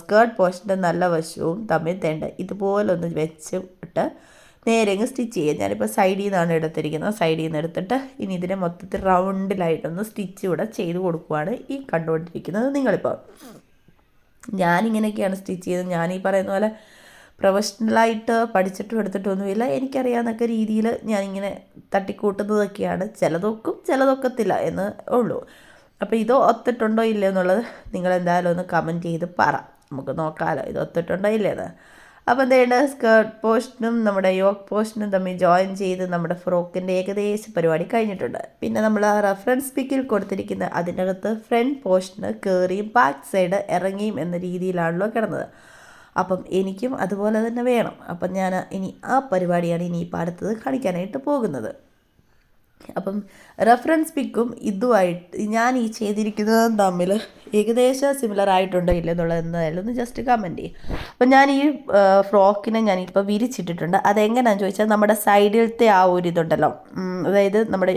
[SPEAKER 1] സ്കേർട്ട് പോസ്റ്റിന്റെ നല്ല വശവും തമ്മിൽ തേണ്ട ഇതുപോലെ ഒന്ന് വെച്ചിട്ട് നേരെ അങ്ങ് സ്റ്റിച്ച് ചെയ്യുക. ഞാനിപ്പോൾ സൈഡിൽ നിന്നാണ് എടുത്തിരിക്കുന്നത്. സൈഡിൽ നിന്ന് എടുത്തിട്ട് ഇനി ഇതിനെ മൊത്തത്തിൽ റൗണ്ടിലായിട്ടൊന്ന് സ്റ്റിച്ച് ഇവിടെ ചെയ്ത് കൊടുക്കുവാണ് ഈ കണ്ടുകൊണ്ടിരിക്കുന്നത് നിങ്ങളിപ്പോൾ ഞാനിങ്ങനെയൊക്കെയാണ് സ്റ്റിച്ച് ചെയ്തത് ഞാൻ ഈ പറയുന്ന പോലെ പ്രൊഫഷണലായിട്ട് പഠിച്ചിട്ടും എടുത്തിട്ടൊന്നുമില്ല. എനിക്കറിയാവുന്നൊക്കെ രീതിയിൽ ഞാനിങ്ങനെ തട്ടിക്കൂട്ടുന്നതൊക്കെയാണ്. ചിലതൊക്കും ചിലതൊക്കത്തില്ല എന്ന് ഉള്ളൂ. അപ്പോൾ ഇത് ഒത്തിട്ടുണ്ടോ ഇല്ലയോ എന്നുള്ളത് നിങ്ങൾ എന്തായാലും ഒന്ന് കമന്റ് ചെയ്ത് പറ. നമുക്ക് നോക്കാമല്ലോ ഇത് ഒത്തിട്ടുണ്ടോ ഇല്ലയെന്ന് അപ്പോൾ എന്തെയ്യേണ്ട സ്കേർട്ട് പോസ്റ്റിനും നമ്മുടെ യോക്ക് പോസ്റ്റിനും തമ്മിൽ ജോയിൻ ചെയ്ത് നമ്മുടെ ഫ്രോക്കിന്റെ ഏകദേശം പരിപാടി കഴിഞ്ഞിട്ടുണ്ട്. പിന്നെ നമ്മൾ ആ റെഫറൻസ് പിക്കിൽ കൊടുത്തിരിക്കുന്ന അതിന്റെ അകത്ത് ഫ്രണ്ട് പോസ്റ്റിന് കയറിയും ബാക്ക് സൈഡ് ഇറങ്ങിയും എന്ന രീതിയിലാണല്ലോ കിടന്നത്. അപ്പം എനിക്കും അതുപോലെ തന്നെ വേണം. അപ്പം ഞാൻ ഇനി ആ പരിപാടിയാണ് ഇനി ഇപ്പോൾ അടുത്തത് കാണിക്കാനായിട്ട് പോകുന്നത്. അപ്പം റെഫറൻസ് പിക്കും ഇതുമായിട്ട് ഞാൻ ഈ ചെയ്തിരിക്കുന്നതും തമ്മിൽ ഏകദേശം സിമിലർ ആയിട്ടുണ്ടോ ഇല്ലെന്നുള്ളത് എന്തായാലും ഒന്ന് ജസ്റ്റ് കമന്റ് ചെയ്യും. അപ്പം ഞാൻ ഈ ഫ്രോക്കിനെ ഞാനിപ്പോൾ വിരിച്ചിട്ടിട്ടുണ്ട്. അതെങ്ങനെയാണെന്ന് ചോദിച്ചാൽ നമ്മുടെ സൈഡിലത്തെ ആ ഒരു ഇതുണ്ടല്ലോ. അതായത് നമ്മുടെ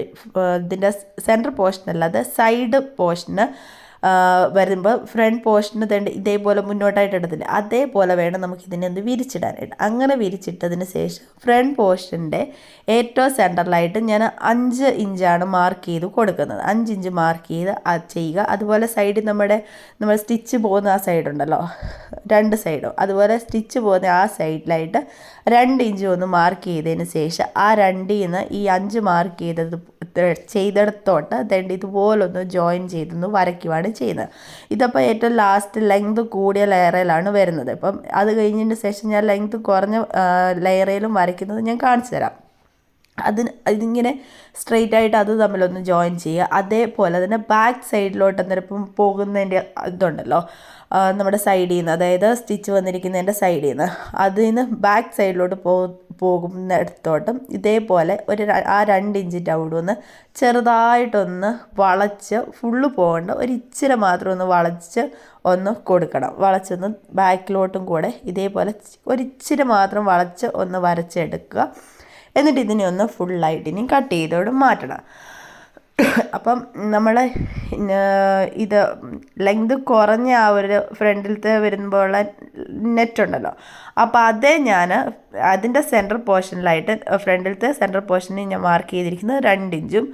[SPEAKER 1] ഇതിന്റെ സെന്റർ പോർഷൻ അല്ലാതെ സൈഡ് പോർഷന് വരുമ്പോൾ ഫ്രണ്ട് പോർഷന് തേണ്ട ഇതേപോലെ മുന്നോട്ടായിട്ട് ഇടത്തില്ല. അതേപോലെ വേണം നമുക്ക് ഇതിനെ ഒന്ന് വിരിച്ചിടാനായിട്ട്. അങ്ങനെ വിരിച്ചിട്ടതിന് ശേഷം ഫ്രണ്ട് പോർഷന്റെ ഏറ്റവും സെന്ററിലായിട്ട് ഞാൻ അഞ്ച് ഇഞ്ചാണ് മാർക്ക് ചെയ്ത് കൊടുക്കുന്നത്. അഞ്ച് ഇഞ്ച് മാർക്ക് ചെയ്ത് ചെയ്യുക. അതുപോലെ സൈഡിൽ നമ്മുടെ നമ്മൾ സ്റ്റിച്ച് പോകുന്ന ആ സൈഡുണ്ടല്ലോ രണ്ട് സൈഡും അതുപോലെ സ്റ്റിച്ച് പോകുന്ന ആ സൈഡിലായിട്ട് രണ്ട് ഇഞ്ച് ഒന്ന് മാർക്ക് ചെയ്തതിന് ശേഷം ആ രണ്ടിൽ നിന്ന് ഈ അഞ്ച് മാർക്ക് ചെയ്തത് ചെയ്തെടുത്തോട്ട് ദണ്ട് ഇതുപോലൊന്ന് ജോയിൻ ചെയ്തൊന്ന് വരയ്ക്കുവാണ് ചെയ്യുന്നത്. ഇതപ്പോൾ ഏറ്റവും ലാസ്റ്റ് ലെങ്ത് കൂടിയ ലെയറിലാണ് വരുന്നത്. ഇപ്പം അത് കഴിഞ്ഞതിന് ശേഷം ഞാൻ ലെങ്ത് കുറഞ്ഞ ലെയറിലും വരയ്ക്കുന്നത് ഞാൻ കാണിച്ചു തരാം. അതിന് ഇതിങ്ങനെ സ്ട്രെയിറ്റ് ആയിട്ട് അത് തമ്മിലൊന്ന് ജോയിൻ ചെയ്യുക. അതേപോലെ തന്നെ ബാക്ക് സൈഡിലോട്ട് അന്നേരം പോകുന്നതിന്റെ ഇതുണ്ടല്ലോ. നമ്മുടെ സൈഡിൽ നിന്ന് അതായത് സ്റ്റിച്ച് വന്നിരിക്കുന്നതിന്റെ സൈഡിൽ നിന്ന് അതിൽ നിന്ന് ബാക്ക് സൈഡിലോട്ട് പോ പോകുന്നിടത്തോട്ടും ഇതേപോലെ ഒരു ആ രണ്ട് ഇഞ്ചിന്റെ അവിടെ ഒന്ന് ചെറുതായിട്ടൊന്ന് വളച്ച് ഫുള്ള് പോകേണ്ട ഒരു ഇച്ചിരി മാത്രം ഒന്ന് വളച്ച് ഒന്ന് കൊടുക്കണം. വളച്ചൊന്ന് ബാക്കിലോട്ടും കൂടെ ഇതേപോലെ ഒരു ഇച്ചിരി മാത്രം വളച്ച് ഒന്ന് വരച്ചെടുക്കുക. എന്നിട്ട് ഇതിനെ ഒന്ന് ഫുള്ളായിട്ട് ഇനി കട്ട് ചെയ്തോട് മാറ്റണം. അപ്പം നമ്മൾ ഇത് ലെങ്ത് കുറഞ്ഞ ആ ഒരു ഫ്രണ്ടിലത്തെ വരുമ്പോഴുള്ള നെറ്റ് ഉണ്ടല്ലോ. അപ്പോൾ അതേ ഞാൻ അതിന്റെ സെന്റർ പോർഷനിലായിട്ട് ഫ്രണ്ടിലത്തെ സെന്റർ പോർഷനിൽ ഞാൻ മാർക്ക് ചെയ്തിരിക്കുന്നത് രണ്ട് ഇഞ്ചും.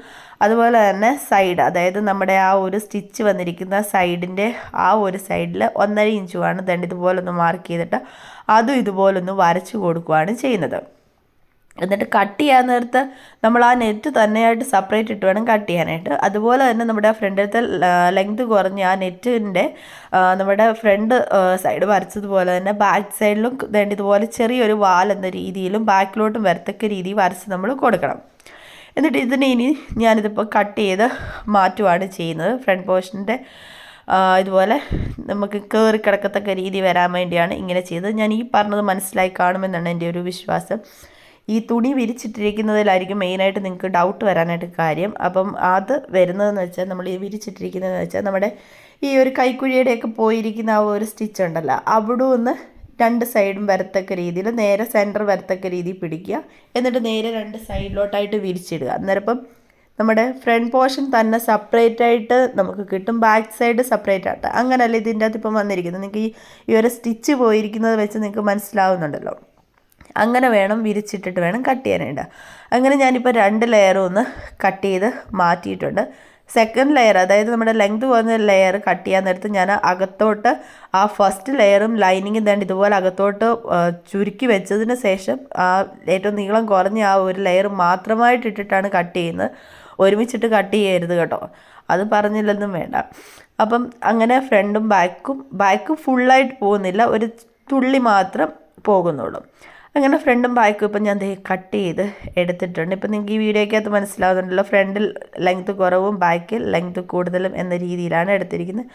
[SPEAKER 1] അതുപോലെ തന്നെ സൈഡ് അതായത് നമ്മുടെ ആ ഒരു സ്റ്റിച്ച് വന്നിരിക്കുന്ന സൈഡിന്റെ ആ ഒരു സൈഡിൽ ഒന്നര ഇഞ്ചുമാണ് ദണ്ട് ഇതുപോലൊന്ന് മാർക്ക് ചെയ്തിട്ട് അതും ഇതുപോലൊന്ന് വരച്ച് കൊടുക്കുകയാണ് ചെയ്യുന്നത്. എന്നിട്ട് കട്ട് ചെയ്യാൻ നേരത്ത് നമ്മൾ ആ നെറ്റ് തന്നെയായിട്ട് സെപ്പറേറ്റ് ഇട്ട് വേണം കട്ട് ചെയ്യാനായിട്ട്. അതുപോലെ തന്നെ നമ്മുടെ ഫ്രണ്ടിലത്തെ ലെങ്ത് കുറഞ്ഞ് ആ നെറ്റിന്റെ നമ്മുടെ ഫ്രണ്ട് സൈഡ് വരച്ചതുപോലെ തന്നെ ബാക്ക് സൈഡിലും ഇതുപോലെ ചെറിയൊരു വാൽ എന്ന രീതിയിലും ബാക്കിലോട്ടും വരത്തക്ക രീതിയിൽ വരച്ച് നമ്മൾ കൊടുക്കണം. എന്നിട്ട് ഇതിനെ ഇനി ഞാനിതിപ്പോൾ കട്ട് ചെയ്ത് മാറ്റുവാണ് ചെയ്യുന്നത്. ഫ്രണ്ട് പോർഷന്റെ ഇതുപോലെ നമുക്ക് കയറി കിടക്കത്തക്ക രീതി വരാൻ വേണ്ടിയാണ് ഇങ്ങനെ ചെയ്തത്. ഞാൻ ഈ പറഞ്ഞത് മനസ്സിലായി കാണുമെന്നാണ് എന്റെ ഒരു വിശ്വാസം. ഈ തുണി വിരിച്ചിട്ടിരിക്കുന്നതിലായിരിക്കും മെയിനായിട്ട് നിങ്ങൾക്ക് ഡൗട്ട് വരാനായിട്ട് കാര്യം. അപ്പം അത് വരുന്നതെന്ന് വെച്ചാൽ നമ്മൾ ഈ വിരിച്ചിട്ടിരിക്കുന്നതെന്ന് വെച്ചാൽ നമ്മുടെ ഈ ഒരു കൈക്കുഴിയുടെയൊക്കെ പോയിരിക്കുന്ന ആ ഒരു സ്റ്റിച്ച് ഉണ്ടല്ലോ അവിടെ ഒന്ന് രണ്ട് സൈഡും വരത്തക്ക രീതിയിൽ നേരെ സെന്റർ വരത്തക്ക രീതിയിൽ പിടിക്കുക. എന്നിട്ട് നേരെ രണ്ട് സൈഡിലോട്ടായിട്ട് വിരിച്ചിടുക. അന്നേരം ഇപ്പം നമ്മുടെ ഫ്രണ്ട് പോർഷൻ തന്നെ സെപ്പറേറ്റ് ആയിട്ട് നമുക്ക് കിട്ടും ബാക്ക് സൈഡ് സെപ്പറേറ്റ് ആയിട്ട്. അങ്ങനെയല്ല ഇതിന്റെ അകത്ത് ഇപ്പം വന്നിരിക്കുന്നത്. നിങ്ങൾക്ക് ഈ ഈ ഒരു സ്റ്റിച്ച് പോയിരിക്കുന്നത് വെച്ച് നിങ്ങൾക്ക് മനസ്സിലാവുന്നുണ്ടല്ലോ. അങ്ങനെ വേണം വിരിച്ചിട്ടിട്ട് വേണം കട്ട് ചെയ്യാനായിട്ട്. അങ്ങനെ ഞാനിപ്പോൾ രണ്ട് ലെയറും ഒന്ന് കട്ട് ചെയ്ത് മാറ്റിയിട്ടുണ്ട്. സെക്കൻഡ് ലെയർ അതായത് നമ്മുടെ ലെങ്ത് പോകുന്ന ലെയർ കട്ട് ചെയ്യാൻ നേരത്ത് ഞാൻ അകത്തോട്ട് ആ ഫസ്റ്റ് ലെയറും ലൈനിങ്ങും തന്നെ ഇതുപോലെ അകത്തോട്ട് ചുരുക്കി വെച്ചതിന് ശേഷം ആ ഏറ്റവും നീളം കുറഞ്ഞ ആ ഒരു ലെയർ മാത്രമായിട്ട് ഇട്ടിട്ടാണ് കട്ട് ചെയ്യുന്നത്. ഒരുമിച്ചിട്ട് കട്ട് ചെയ്യരുത് കേട്ടോ. അത് പറഞ്ഞില്ലെന്നും വേണ്ട. അപ്പം അങ്ങനെ ഫ്രണ്ടും ബാക്കും ബാക്ക് ഫുള്ളായിട്ട് പോകുന്നില്ല. ഒരു തുള്ളി മാത്രം പോകുന്നുള്ളൂ. അങ്ങനെ ഫ്രണ്ടും ബാക്കും ഇപ്പം ഞാൻ ദേ കട്ട് ചെയ്ത് എടുത്തിട്ടുണ്ട്. ഇപ്പം നിങ്ങൾക്ക് ഈ വീഡിയോയ്ക്കകത്ത് മനസ്സിലാവുന്നുണ്ടല്ലോ ഫ്രണ്ടിൽ ലെങ്ത് കുറവും ബാക്കിൽ ലെങ്ത് കൂടുതലും എന്ന രീതിയിലാണ് എടുത്തിരിക്കുന്നത്.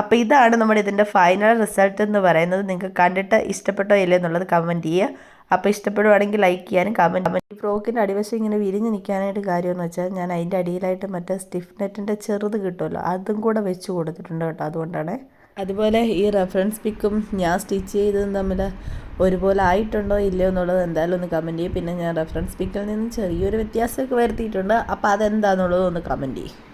[SPEAKER 1] അപ്പോൾ ഇതാണ് നമ്മുടെ ഇതിന്റെ ഫൈനൽ റിസൾട്ട് എന്ന് പറയുന്നത്. നിങ്ങൾക്ക് കണ്ടിട്ട് ഇഷ്ടപ്പെട്ടോ ഇല്ലേ എന്നുള്ളത് കമന്റ് ചെയ്യുക. അപ്പോൾ ഇഷ്ടപ്പെടുവാണെങ്കിൽ ലൈക്ക് ചെയ്യാനും കമന്റ് ഈ ഫ്രോക്കിന്റെ അടിവശം ഇങ്ങനെ വിരിഞ്ഞ് നിൽക്കാനായിട്ട് കാര്യമെന്ന് വെച്ചാൽ ഞാൻ അതിന്റെ അടിയിലായിട്ട് മറ്റേ സ്റ്റിഫ് നെറ്റിന്റെ ചെറുത് കിട്ടുമല്ലോ അതും കൂടെ വെച്ച് കൊടുത്തിട്ടുണ്ട് കേട്ടോ അതുകൊണ്ടാണ്. അതുപോലെ ഈ റെഫറൻസ് പിക്കും ഞാൻ സ്റ്റിച്ച് ചെയ്തതും തമ്മിൽ ഒരുപോലെ ആയിട്ടുണ്ടോ ഇല്ലയോ എന്നുള്ളത് എന്തായാലും ഒന്ന് കമന്റ് ചെയ്യും. പിന്നെ ഞാൻ റെഫറൻസ് പിക്കിൽ നിന്ന് ചെറിയൊരു വ്യത്യാസമൊക്കെ വരുത്തിയിട്ടുണ്ട്. അപ്പോൾ അതെന്താണെന്നുള്ളത് ഒന്ന് കമന്റ് ചെയ്യും.